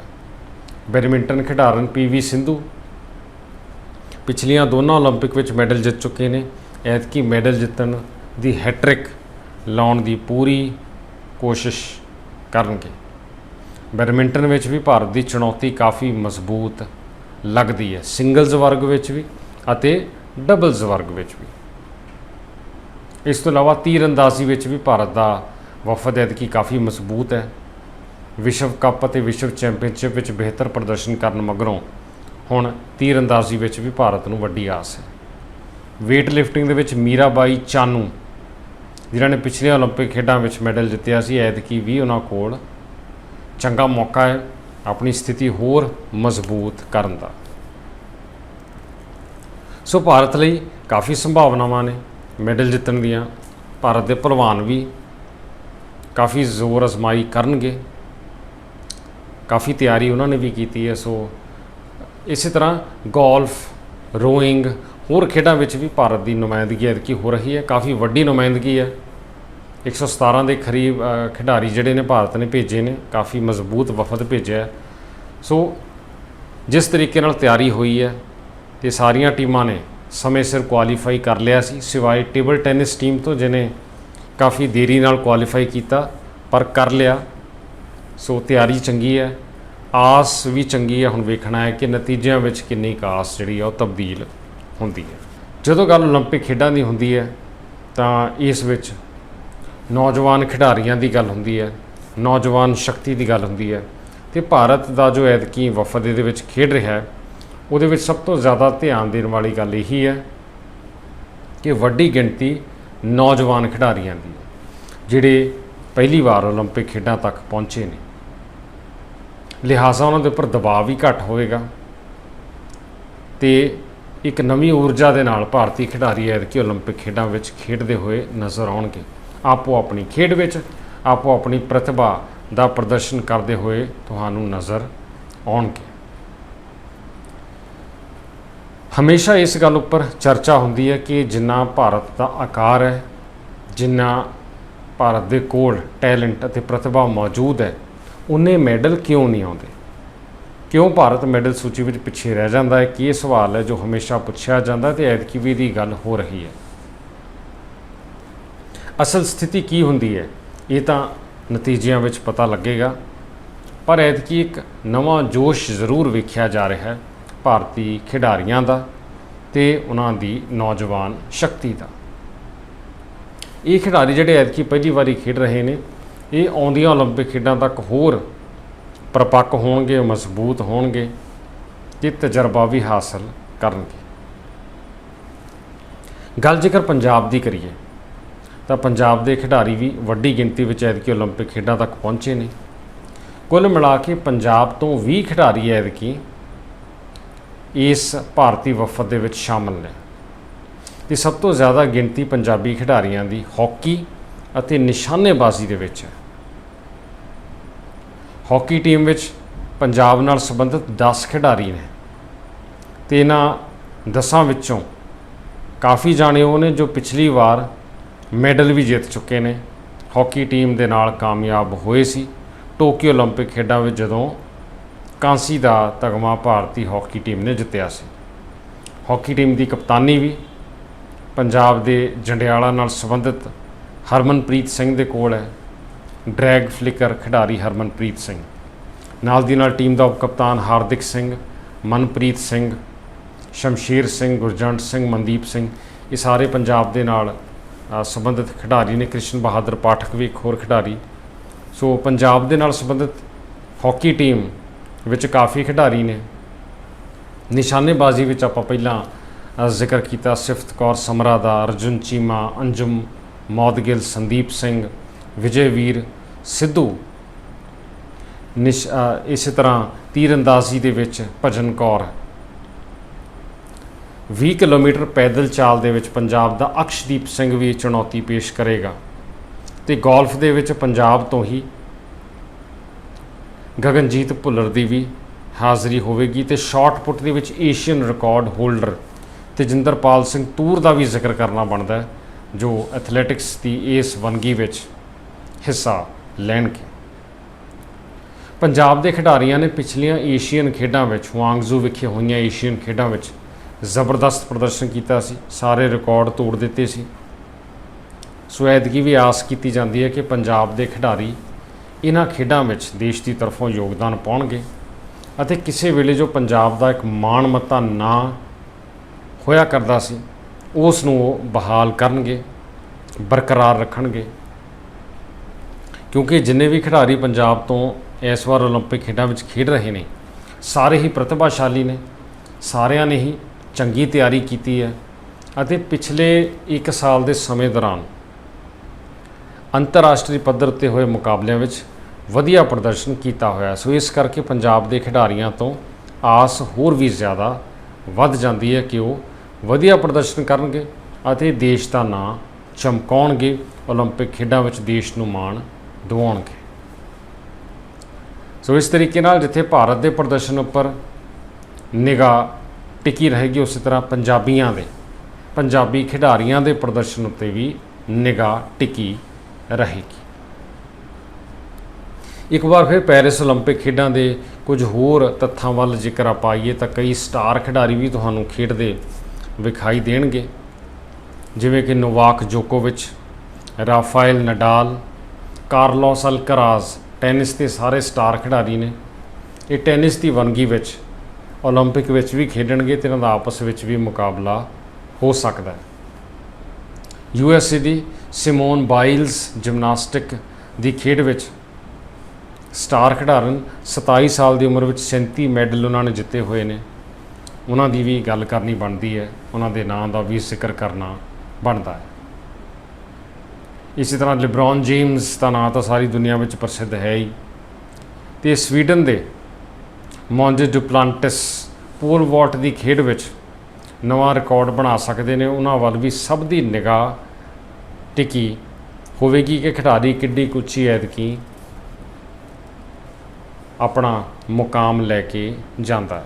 ਬੈਡਮਿੰਟਨ ਖਿਡਾਰਨ ਪੀਵੀ ਸਿੰਧੂ ਪਿਛਲੀਆਂ ਦੋਨਾਂ 올림픽 ਵਿੱਚ ਮੈਡਲ ਜਿੱਤ ਚੁੱਕੇ ਨੇ ਐਤਕੀ ਮੈਡਲ ਜਿੱਤਣ ਦੀ ਹੈਟ੍ਰਿਕ ਲਾਉਣ ਦੀ ਪੂਰੀ ਕੋਸ਼ਿਸ਼ ਕਰਨਗੇ ਬੈਡਮਿੰਟਨ ਵਿੱਚ ਵੀ ਭਾਰਤ ਦੀ ਚੁਣੌਤੀ ਕਾਫੀ ਮਜ਼ਬੂਤ ਲੱਗਦੀ ਹੈ ਸਿੰਗਲਜ਼ ਵਰਗ ਵਿੱਚ ਵੀ ਅਤੇ ਡਬਲਜ਼ ਵਰਗ ਵਿੱਚ ਵੀ ਇਸ ਤੋਂ ਇਲਾਵਾ ਤੀਰਅੰਦਾਜ਼ੀ ਵਿੱਚ ਵੀ ਭਾਰਤ ਦਾ ਵਫਦ ਐਤਕੀ ਕਾਫੀ ਮਜ਼ਬੂਤ ਹੈ ਵਿਸ਼ਵ ਕੱਪ ਅਤੇ ਵਿਸ਼ਵ ਚੈਂਪੀਅਨਸ਼ਿਪ ਵਿੱਚ ਬਿਹਤਰ ਪ੍ਰਦਰਸ਼ਨ ਕਰਨ ਮਗਰੋਂ ਹੁਣ ਤੀਰਅੰਦਾਜ਼ੀ ਵਿੱਚ ਵੀ ਭਾਰਤ ਨੂੰ ਵੱਡੀ ਆਸ ਹੈ weight lifting ਦੇ ਵਿੱਚ ਮੀਰਾਬਾਈ ਚਾਨੂ ਜਿਨ੍ਹਾਂ ਨੇ ਪਿਛਲੇ 올림픽 ਖੇਡਾਂ ਵਿੱਚ ਮੈਡਲ ਜਿੱਤਿਆ ਸੀ ਐਤਕੀ ਵੀ ਉਹਨਾਂ ਕੋਲ ਚੰਗਾ ਮੌਕਾ ਹੈ ਆਪਣੀ ਸਥਿਤੀ ਹੋਰ ਮਜ਼ਬੂਤ ਕਰਨ ਦਾ ਸੋ ਭਾਰਤ ਲਈ ਕਾਫੀ ਸੰਭਾਵਨਾਵਾਂ ਨੇ ਮੈਡਲ ਜਿੱਤਣ ਦੀਆਂ ਭਾਰਤ ਦੇ ਪਹਿਲਵਾਨ ਵੀ ਕਾਫੀ ਜ਼ੋਰ ਅਜ਼ਮਾਈ ਕਰਨਗੇ ਕਾਫੀ ਤਿਆਰੀ ਉਹਨਾਂ ਨੇ ਵੀ ਕੀਤੀ ਹੈ ਸੋ ਇਸੇ ਤਰ੍ਹਾਂ ਗੋਲਫ, ਰੋਇੰਗ, ਹੋਰ ਖੇਡਾਂ ਵਿੱਚ ਵੀ ਭਾਰਤ ਦੀ ਨੁਮਾਇੰਦਗੀ ਐਤਕੀ ਹੋ ਰਹੀ ਹੈ, ਕਾਫੀ ਵੱਡੀ ਨੁਮਾਇੰਦਗੀ ਹੈ। 117 ਦੇ ਕਰੀਬ ਖਿਡਾਰੀ ਜਿਹੜੇ ਨੇ ਭਾਰਤ ਨੇ ਭੇਜੇ ਨੇ, ਕਾਫੀ ਮਜ਼ਬੂਤ ਵਫਦ ਭੇਜਿਆ ਸੋ ਜਿਸ ਤਰੀਕੇ ਨਾਲ ਤਿਆਰੀ ਹੋਈ ਹੈ ਤੇ ਸਾਰੀਆਂ ਟੀਮਾਂ ਨੇ ਸਮੇਂ ਸਿਰ ਕੁਆਲੀਫਾਈ ਕਰ ਲਿਆ ਸੀ, ਸਿਵਾਏ ਟੇਬਲ ਟੈਨਿਸ ਟੀਮ ਤੋਂ ਜਿਹਨੇ ਕਾਫੀ ਦੇਰੀ ਨਾਲ ਕੁਆਲੀਫਾਈ ਕੀਤਾ, ਪਰ ਕਰ ਲਿਆ। ਸੋ ਤਿਆਰੀ ਚੰਗੀ ਹੈ। ਆਸ ਵੀ ਚੰਗੀ ਹੈ ਹੁਣ ਵੇਖਣਾ ਹੈ ਕਿ ਨਤੀਜਿਆਂ ਵਿੱਚ ਕਿੰਨੀ ਕੁ ਆਸ ਜਿਹੜੀ ਆ ਉਹ ਤਬਦੀਲ ਹੁੰਦੀ ਹੈ ਜਦੋਂ ਗੱਲ 올림픽 ਖੇਡਾਂ ਦੀ ਹੁੰਦੀ ਹੈ ਤਾਂ ਇਸ ਵਿੱਚ ਨੌਜਵਾਨ ਖਿਡਾਰੀਆਂ ਦੀ ਗੱਲ ਹੁੰਦੀ ਹੈ ਨੌਜਵਾਨ ਸ਼ਕਤੀ ਦੀ ਗੱਲ ਹੁੰਦੀ ਹੈ ਤੇ ਭਾਰਤ ਦਾ ਜੋ ਐਤਕੀ ਵਫਦ ਇਹਦੇ ਵਿੱਚ ਖੇਡ ਰਿਹਾ ਹੈ ਉਹਦੇ ਵਿੱਚ ਸਭ ਤੋਂ ਜ਼ਿਆਦਾ ਧਿਆਨ ਦੇਣ ਵਾਲੀ ਗੱਲ ਇਹੀ ਹੈ ਕਿ ਵੱਡੀ ਗਿਣਤੀ ਨੌਜਵਾਨ ਖਿਡਾਰੀਆਂ ਦੀ ਹੈ, ਜਿਹੜੇ ਪਹਿਲੀ ਵਾਰ 올림픽 ਖੇਡਾਂ ਤੱਕ ਪਹੁੰਚੇ ਨੇ ਲਿਹਾਜ਼ਾ ਉਹਨਾਂ ਦੇ ਉੱਪਰ ਦਬਾਅ ਵੀ ਘੱਟ ਹੋਵੇਗਾ ਤੇ ਇੱਕ ਨਵੀਂ ਊਰਜਾ ਦੇ ਨਾਲ ਭਾਰਤੀ ਖਿਡਾਰੀ ਐਤਕੀ 올림픽 ਖੇਡਾਂ ਵਿੱਚ ਖੇਡਦੇ ਹੋਏ ਨਜ਼ਰ ਆਉਣਗੇ ਆਪੋ ਆਪਣੀ ਖੇਡ ਵਿੱਚ ਆਪੋ ਆਪਣੀ ਪ੍ਰਤਿਭਾ ਦਾ ਪ੍ਰਦਰਸ਼ਨ ਕਰਦੇ ਹੋਏ ਤੁਹਾਨੂੰ ਨਜ਼ਰ ਆਉਣਗੇ ਹਮੇਸ਼ਾ ਇਸ ਗੱਲ ਉੱਪਰ ਚਰਚਾ ਹੁੰਦੀ ਹੈ ਕਿ ਜਿੰਨਾ ਭਾਰਤ ਦਾ ਆਕਾਰ ਹੈ ਜਿੰਨਾ ਭਾਰਤ ਦੇ ਕੋਲ ਟੈਲੈਂਟ ਅਤੇ ਪ੍ਰਤਿਭਾ ਮੌਜੂਦ ਹੈ ਉਹਨੇ ਮੈਡਲ ਕਿਉਂ ਨਹੀਂ ਆਉਂਦੇ? ਕਿਉਂ ਭਾਰਤ ਮੈਡਲ ਸੂਚੀ ਵਿੱਚ ਪਿੱਛੇ ਰਹਿ ਜਾਂਦਾ ਹੈ? ਕਿ ਇਹ ਸਵਾਲ ਹੈ ਜੋ ਹਮੇਸ਼ਾ ਪੁੱਛਿਆ ਜਾਂਦਾ ਤੇ ਐਤਕੀ ਵੀ ਦੀ ਗੱਲ ਹੋ ਰਹੀ ਹੈ? ਅਸਲ ਸਥਿਤੀ ਕੀ ਹੁੰਦੀ ਹੈ? ਇਹ ਤਾਂ ਨਤੀਜਿਆਂ ਵਿੱਚ ਪਤਾ ਲੱਗੇਗਾ। ਪਰ ਐਤਕੀ ਇੱਕ ਨਵਾਂ ਜੋਸ਼ ਜ਼ਰੂਰ ਵੇਖਿਆ ਜਾ ਰਿਹਾ ਹੈ ਭਾਰਤੀ ਖਿਡਾਰੀਆਂ ਦਾ ਤੇ ਉਹਨਾਂ ਦੀ ਨੌਜਵਾਨ ਸ਼ਕਤੀ ਦਾ। ਇਹ ਖਿਡਾਰੀ ਜਿਹੜੇ ਐਤਕੀ ਪਹਿਲੀ ਵਾਰੀ ਖੇਡ ਰਹੇ ਨੇ ਇਹ ਆਉਂਦੀਆਂ 올림픽 ਖੇਡਾਂ ਤੱਕ ਹੋਰ ਪਰਪੱਕ ਹੋਣਗੇ ਮਜ਼ਬੂਤ ਹੋਣਗੇ ਤੇ ਤਜਰਬਾ ਵੀ ਹਾਸਲ ਕਰਨਗੇ ਗੱਲ ਜੇਕਰ ਪੰਜਾਬ ਦੀ ਕਰੀਏ ਤਾਂ ਪੰਜਾਬ ਦੇ ਖਿਡਾਰੀ ਵੀ ਵੱਡੀ ਗਿਣਤੀ ਵਿੱਚ ਐਤਕੀ 올림픽 ਖੇਡਾਂ ਤੱਕ ਪਹੁੰਚੇ ਨੇ ਕੁੱਲ ਮਿਲਾ ਕੇ ਪੰਜਾਬ ਤੋਂ 20 ਖਿਡਾਰੀ ਐਤਕੀ ਇਸ ਭਾਰਤੀ ਵਫਦ ਦੇ ਵਿੱਚ ਸ਼ਾਮਲ ਨੇ ਤੇ ਸਭ ਤੋਂ ਜ਼ਿਆਦਾ ਗਿਣਤੀ ਪੰਜਾਬੀ ਖਿਡਾਰੀਆਂ ਦੀ ਹਾਕੀ ਅਤੇ ਨਿਸ਼ਾਨੇਬਾਜ਼ੀ ਦੇ ਵਿੱਚ ਹੈ ਹਾਕੀ ਟੀਮ ਵਿੱਚ ਪੰਜਾਬ ਨਾਲ ਸੰਬੰਧਿਤ 10 ਖਿਡਾਰੀ ਨੇ ਤੇ ਇਹਨਾਂ 10 ਵਿੱਚੋਂ ਕਾਫੀ ਜਾਣੇ ਉਹ ਨੇ ਜੋ ਪਿਛਲੀ ਵਾਰ ਮੈਡਲ ਵੀ ਜਿੱਤ ਚੁੱਕੇ ਨੇ ਹਾਕੀ ਟੀਮ ਦੇ ਨਾਲ ਕਾਮਯਾਬ ਹੋਏ ਸੀ ਟੋਕੀਓ 올림픽 ਖੇਡਾਂ ਵਿੱਚ ਜਦੋਂ ਕਾਂਸੀ ਦਾ ਤਗਮਾ ਭਾਰਤੀ ਹਾਕੀ ਟੀਮ ਨੇ ਜਿੱਤਿਆ ਸੀ ਹਾਕੀ ਟੀਮ ਦੀ ਕਪਤਾਨੀ ਵੀ ਪੰਜਾਬ ਦੇ ਜੰਡਿਆਲਾ ਨਾਲ ਸੰਬੰਧਿਤ ਹਰਮਨਪ੍ਰੀਤ ਸਿੰਘ ਦੇ ਕੋਲ ਹੈ। ਡਰੈਗ ਫਲਿਕਰ ਖਿਡਾਰੀ ਹਰਮਨਪ੍ਰੀਤ ਸਿੰਘ। ਨਾਲ ਦੀ ਨਾਲ ਟੀਮ ਦਾ ਉਪ ਕਪਤਾਨ ਹਾਰਦਿਕ ਸਿੰਘ, ਮਨਪ੍ਰੀਤ ਸਿੰਘ, ਸ਼ਮਸ਼ੀਰ ਸਿੰਘ, ਗੁਰਜੰਟ ਸਿੰਘ, ਮਨਦੀਪ ਸਿੰਘ, ਇਹ ਸਾਰੇ ਪੰਜਾਬ ਦੇ ਨਾਲ ਸੰਬੰਧਿਤ ਖਿਡਾਰੀ ਨੇ। ਕ੍ਰਿਸ਼ਨ ਬਹਾਦਰ ਪਾਠਕ ਵੀ ਇੱਕ ਹੋਰ ਖਿਡਾਰੀ। ਸੋ ਪੰਜਾਬ ਦੇ ਨਾਲ ਸੰਬੰਧਿਤ ਹਾਕੀ ਟੀਮ ਵਿੱਚ ਕਾਫੀ ਖਿਡਾਰੀ ਨੇ। ਨਿਸ਼ਾਨੇਬਾਜ਼ੀ ਵਿੱਚ ਆਪਾਂ ਪਹਿਲਾਂ ਜ਼ਿਕਰ ਕੀਤਾ ਸਿਫਤ ਕੌਰ, ਸਮਰਾ ਦਾ, ਅਰਜੁਨ ਚੀਮਾ, ਅੰਜੁਮ ਮੌਦਗਿਲ ਸੰਦੀਪ ਸਿੰਘ ਵਿਜੇ ਵੀਰ ਸਿੱਧੂ ਨਿਸ਼ ਅ, ਇਸੇ ਤਰ੍ਹਾਂ ਤੀਰਅੰਦਾਜ਼ੀ ਦੇ ਵਿੱਚ ਭਜਨ ਕੌਰ। 20 ਕਿਲੋਮੀਟਰ ਪੈਦਲ ਚਾਲ ਦੇ ਵਿੱਚ ਪੰਜਾਬ ਦਾ ਅਕਸ਼ਦੀਪ ਸਿੰਘ ਵੀ ਚੁਣੌਤੀ ਪੇਸ਼ ਕਰੇਗਾ ਤੇ ਗੋਲਫ ਦੇ ਵਿੱਚ ਪੰਜਾਬ ਤੋਂ ਹੀ ਗਗਨਜੀਤ ਭੁੱਲਰ ਦੀ ਵੀ ਹਾਜ਼ਰੀ ਹੋਵੇਗੀ ਤੇ ਸ਼ਾਰਟ ਪੁੱਟ ਦੇ ਵਿੱਚ Asian record holder Tejinderpal Singh Toor ਦਾ ਵੀ ਜ਼ਿਕਰ ਕਰਨਾ ਬਣਦਾ ਹੈ। ਜੋ ਐਥਲੈਟਿਕਸ ਦੀ ਇਸ ਵੰਗੀ ਵਿੱਚ ਹਿੱਸਾ ਲੈਣਗੇ। ਪੰਜਾਬ ਦੇ ਖਿਡਾਰੀਆਂ ਨੇ ਪਿਛਲੀਆਂ ਏਸ਼ੀਅਨ ਖੇਡਾਂ ਵਿੱਚ, ਹੁਆਂਗਜ਼ੂ ਵਿਖੇ ਹੋਈਆਂ ਏਸ਼ੀਅਨ ਖੇਡਾਂ ਵਿੱਚ ਜ਼ਬਰਦਸਤ ਪ੍ਰਦਰਸ਼ਨ ਕੀਤਾ ਸੀ, ਸਾਰੇ ਰਿਕਾਰਡ ਤੋੜ ਦਿੱਤੇ ਸੀ। ਸੋ ਐਤਕੀ ਵੀ ਆਸ ਕੀਤੀ ਜਾਂਦੀ ਹੈ ਕਿ ਪੰਜਾਬ ਦੇ ਖਿਡਾਰੀ ਇਹਨਾਂ ਖੇਡਾਂ ਵਿੱਚ ਦੇਸ਼ ਦੀ ਤਰਫੋਂ ਯੋਗਦਾਨ ਪਾਉਣਗੇ ਅਤੇ ਕਿਸੇ ਵੇਲੇ ਜੋ ਪੰਜਾਬ ਦਾ ਇੱਕ ਮਾਣ ਮਾਣਮੱਤਾ ਨਾਂ ਹੋਇਆ ਕਰਦਾ ਸੀ ਉਸ ਨੂੰ ਉਹ ਬਹਾਲ ਕਰਨਗੇ ਬਰਕਰਾਰ ਰੱਖਣਗੇ ਕਿਉਂਕਿ ਜਿੰਨੇ ਵੀ ਖਿਡਾਰੀ ਪੰਜਾਬ ਤੋਂ ਇਸ ਵਾਰ 올림픽 ਖੇਡਾਂ ਵਿੱਚ ਖੇਡ ਰਹੇ ਨੇ ਸਾਰੇ ਹੀ ਪ੍ਰਤਿਭਾਸ਼ਾਲੀ ਨੇ ਸਾਰਿਆਂ ਨੇ ਹੀ ਚੰਗੀ ਤਿਆਰੀ ਕੀਤੀ ਹੈ ਅਤੇ ਪਿਛਲੇ 1 ਸਾਲ ਦੇ ਸਮੇਂ ਦੌਰਾਨ ਅੰਤਰਰਾਸ਼ਟਰੀ ਪੱਧਰ ਤੇ ਹੋਏ ਮੁਕਾਬਲਿਆਂ ਵਿੱਚ ਵਧੀਆ ਪ੍ਰਦਰਸ਼ਨ ਕੀਤਾ ਹੋਇਆ ਸੋ ਇਸ ਕਰਕੇ ਪੰਜਾਬ ਦੇ ਖਿਡਾਰੀਆਂ ਤੋਂ ਆਸ ਹੋਰ ਵੀ ਜ਼ਿਆਦਾ ਵੱਧ ਜਾਂਦੀ ਹੈ ਕਿ ਉਹ ਵਧੀਆ ਪ੍ਰਦਰਸ਼ਨ ਕਰਨਗੇ ਅਤੇ ਦੇਸ਼ ਦਾ ਨਾਂ ਚਮਕਾਉਣਗੇ 올림픽 ਖੇਡਾਂ ਵਿੱਚ ਦੇਸ਼ ਨੂੰ ਮਾਣ ਦਿਵਾਉਣਗੇ ਸੋ ਇਸ ਤਰੀਕੇ ਨਾਲ ਜਿੱਥੇ ਭਾਰਤ ਦੇ ਪ੍ਰਦਰਸ਼ਨ ਉੱਪਰ ਨਿਗਾਹ ਟਿਕੀ ਰਹੇਗੀ ਉਸੇ ਤਰ੍ਹਾਂ ਪੰਜਾਬੀਆਂ ਦੇ ਪੰਜਾਬੀ ਖਿਡਾਰੀਆਂ ਦੇ ਪ੍ਰਦਰਸ਼ਨ ਉੱਤੇ ਵੀ ਨਿਗਾਹ ਟਿਕੀ ਰਹੇਗੀ ਇੱਕ ਵਾਰ ਫਿਰ ਪੈਰਿਸ 올림픽 ਖੇਡਾਂ ਦੇ ਕੁਝ ਹੋਰ ਤੱਥਾਂ ਵੱਲ ਜ਼ਿਕਰ ਆਪਾਈਏ ਤਾਂ ਕਈ ਸਟਾਰ ਖਿਡਾਰੀ ਵੀ ਤੁਹਾਨੂੰ ਖੇਡਦੇ ਵਿਖਾਈ ਦੇਣਗੇ ਜਿਵੇਂ ਕਿ ਨੋਵਾਕ ਜੋਕੋਵਿਚ ਰਾਫਾਇਲ ਨਡਾਲ ਕਾਰਲੋਸ ਅਲਕਰਾਜ਼ ਟੈਨਿਸ ਦੇ ਸਾਰੇ ਸਟਾਰ ਖਿਡਾਰੀ ਨੇ ਇਹ ਟੈਨਿਸ ਦੀ ਵੰਨਗੀ ਵਿੱਚ 올림픽 ਵਿੱਚ ਵੀ ਖੇਡਣਗੇ ਤੇ ਇਹਨਾਂ ਦਾ ਆਪਸ ਵਿੱਚ ਵੀ ਮੁਕਾਬਲਾ ਹੋ ਸਕਦਾ ਹੈ U S A the Simone Biles gymnastic ਦੀ ਖੇਡ ਵਿੱਚ ਸਟਾਰ ਖਿਡਾਰਨ 27 ਸਾਲ ਦੀ ਉਮਰ ਵਿੱਚ 37 ਮੈਡਲ ਉਹਨਾਂ ਨੇ ਜਿੱਤੇ ਹੋਏ ਨੇ ਉਹਨਾਂ ਦੀ ਵੀ ਗੱਲ ਕਰਨੀ ਬਣਦੀ ਹੈ, ਉਹਨਾਂ ਦੇ ਨਾਂ ਦਾ ਵੀ ਜ਼ਿਕਰ ਕਰਨਾ ਬਣਦਾ ਹੈ। ਇਸੇ ਤਰ੍ਹਾਂ ਲਿਬਰੌਨ ਜੇਮਸ ਦਾ ਨਾਂ ਤਾਂ ਸਾਰੀ ਦੁਨੀਆ ਵਿੱਚ ਪ੍ਰਸਿੱਧ ਹੈ ਹੀ। ਤੇ ਸਵੀਡਨ ਦੇ ਮੌਂਜੇ ਡੁਪਲਾਂਟਿਸ ਪੋਲ ਵਾਟ ਦੀ ਖੇਡ ਵਿੱਚ ਨਵਾਂ ਰਿਕਾਰਡ ਬਣਾ ਸਕਦੇ ਨੇ, ਉਹਨਾਂ ਵੱਲ ਵੀ ਸਭ ਦੀ ਨਿਗਾਹ ਟਿਕੀ ਹੋਵੇਗੀ ਕਿ ਖਿਡਾਰੀ ਕਿੱਡੀ ਕੁੱਚੀ ਐਤਕੀ ਆਪਣਾ ਮੁਕਾਮ ਲੈ ਕੇ ਜਾਂਦਾ ਹੈ।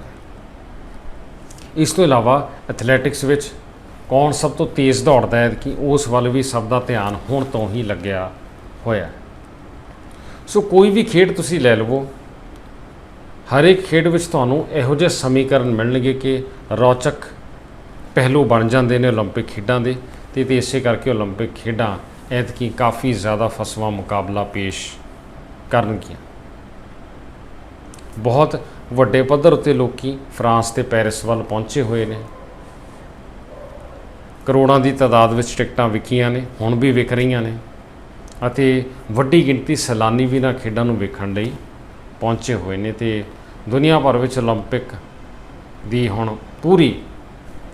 ਇਸ ਤੋਂ ਇਲਾਵਾ ਐਥਲੈਟਿਕਸ ਵਿੱਚ ਕੌਣ ਸਭ ਤੋਂ ਤੇਜ਼ ਦੌੜਦਾ ਹੈ ਕਿ ਉਸ ਵੱਲ ਵੀ ਸਭ ਦਾ ਧਿਆਨ ਹੁਣ ਤੋਂ ਹੀ ਲੱਗਿਆ ਹੋਇਆ ਹੈ। ਸੋ ਕੋਈ ਵੀ ਖੇਡ ਤੁਸੀਂ ਲੈ ਲਵੋ ਹਰ ਇੱਕ ਖੇਡ ਵਿੱਚ ਤੁਹਾਨੂੰ ਇਹੋ ਜਿਹੇ ਸਮੀਕਰਨ ਮਿਲਣਗੇ ਕਿ ਰੌਚਕ ਪਹਿਲੂ ਬਣ ਜਾਂਦੇ ਨੇ 올림픽 ਖੇਡਾਂ ਦੇ ਤੇ ਤੇ ਇਸੇ ਕਰਕੇ 올림픽 ਖੇਡਾਂ ਐਤਕੀ ਕਾਫੀ ਜ਼ਿਆਦਾ ਫਸਵਾ ਮੁਕਾਬਲਾ ਪੇਸ਼ ਕਰਨਗੀਆਂ ਬਹੁਤ ਵੱਡੇ ਪੱਧਰ ਉੱਤੇ ਲੋਕੀ ਫਰਾਂਸ ਤੇ ਪੈਰਿਸ ਵੱਲ ਪਹੁੰਚੇ ਹੋਏ ਨੇ ਕਰੋੜਾਂ ਦੀ ਤਾਦਾਦ ਵਿੱਚ ਟਿਕਟਾਂ ਵਿਕੀਆਂ ਨੇ ਹੁਣ ਵੀ ਵਿਕ ਰਹੀਆਂ ਨੇ ਅਤੇ ਵੱਡੀ ਗਿਣਤੀ ਸੈਲਾਨੀ ਵੀ ਇਹਨਾਂ ਖੇਡਾਂ ਨੂੰ ਵੇਖਣ ਲਈ ਪਹੁੰਚੇ ਹੋਏ ਨੇ ਤੇ ਦੁਨੀਆ ਭਰ ਵਿੱਚ 올림픽 ਦੀ ਹੁਣ ਪੂਰੀ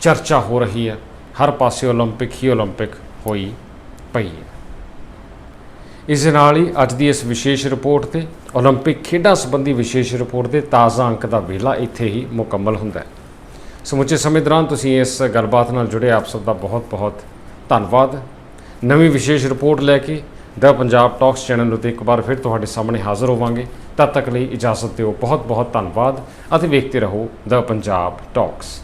ਚਰਚਾ ਹੋ ਰਹੀ ਹੈ ਹਰ ਪਾਸੇ 올림픽 ਹੀ 올림픽 ਹੋਈ ਪਈ ਹੈ ਇਸ ਦੇ ਨਾਲ ਹੀ ਅੱਜ ਦੀ ਇਸ ਵਿਸ਼ੇਸ਼ ਰਿਪੋਰਟ ਤੇ 올림픽 ਖੇਡਾਂ ਸੰਬੰਧੀ ਵਿਸ਼ੇਸ਼ ਰਿਪੋਰਟ ਦੇ ਤਾਜ਼ਾ ਅੰਕ ਦਾ ਵੇਲਾ ਇੱਥੇ ਹੀ ਮੁਕੰਮਲ ਹੁੰਦਾ ਹੈ ਸਮੁੱਚੇ ਸਮੇਂ ਦੌਰਾਨ ਤੁਸੀਂ ਇਸ ਗੱਲਬਾਤ ਨਾਲ ਜੁੜੇ ਆਪ ਸਭ ਦਾ ਬਹੁਤ-ਬਹੁਤ ਧੰਨਵਾਦ ਨਵੀਂ ਵਿਸ਼ੇਸ਼ ਰਿਪੋਰਟ ਲੈ ਕੇ ਦ ਪੰਜਾਬ ਟਾਕਸ ਚੈਨਲ ਉਤੇ ਇੱਕ ਵਾਰ ਫਿਰ ਤੁਹਾਡੇ ਸਾਹਮਣੇ ਹਾਜ਼ਰ ਹੋਵਾਂਗੇ ਤਦ ਤੱਕ ਲਈ ਇਜਾਜ਼ਤ ਦਿਓ ਬਹੁਤ-ਬਹੁਤ ਧੰਨਵਾਦ ਅਤੇ ਵੇਖਦੇ ਰਹੋ ਦ ਪੰਜਾਬ ਟਾਕਸ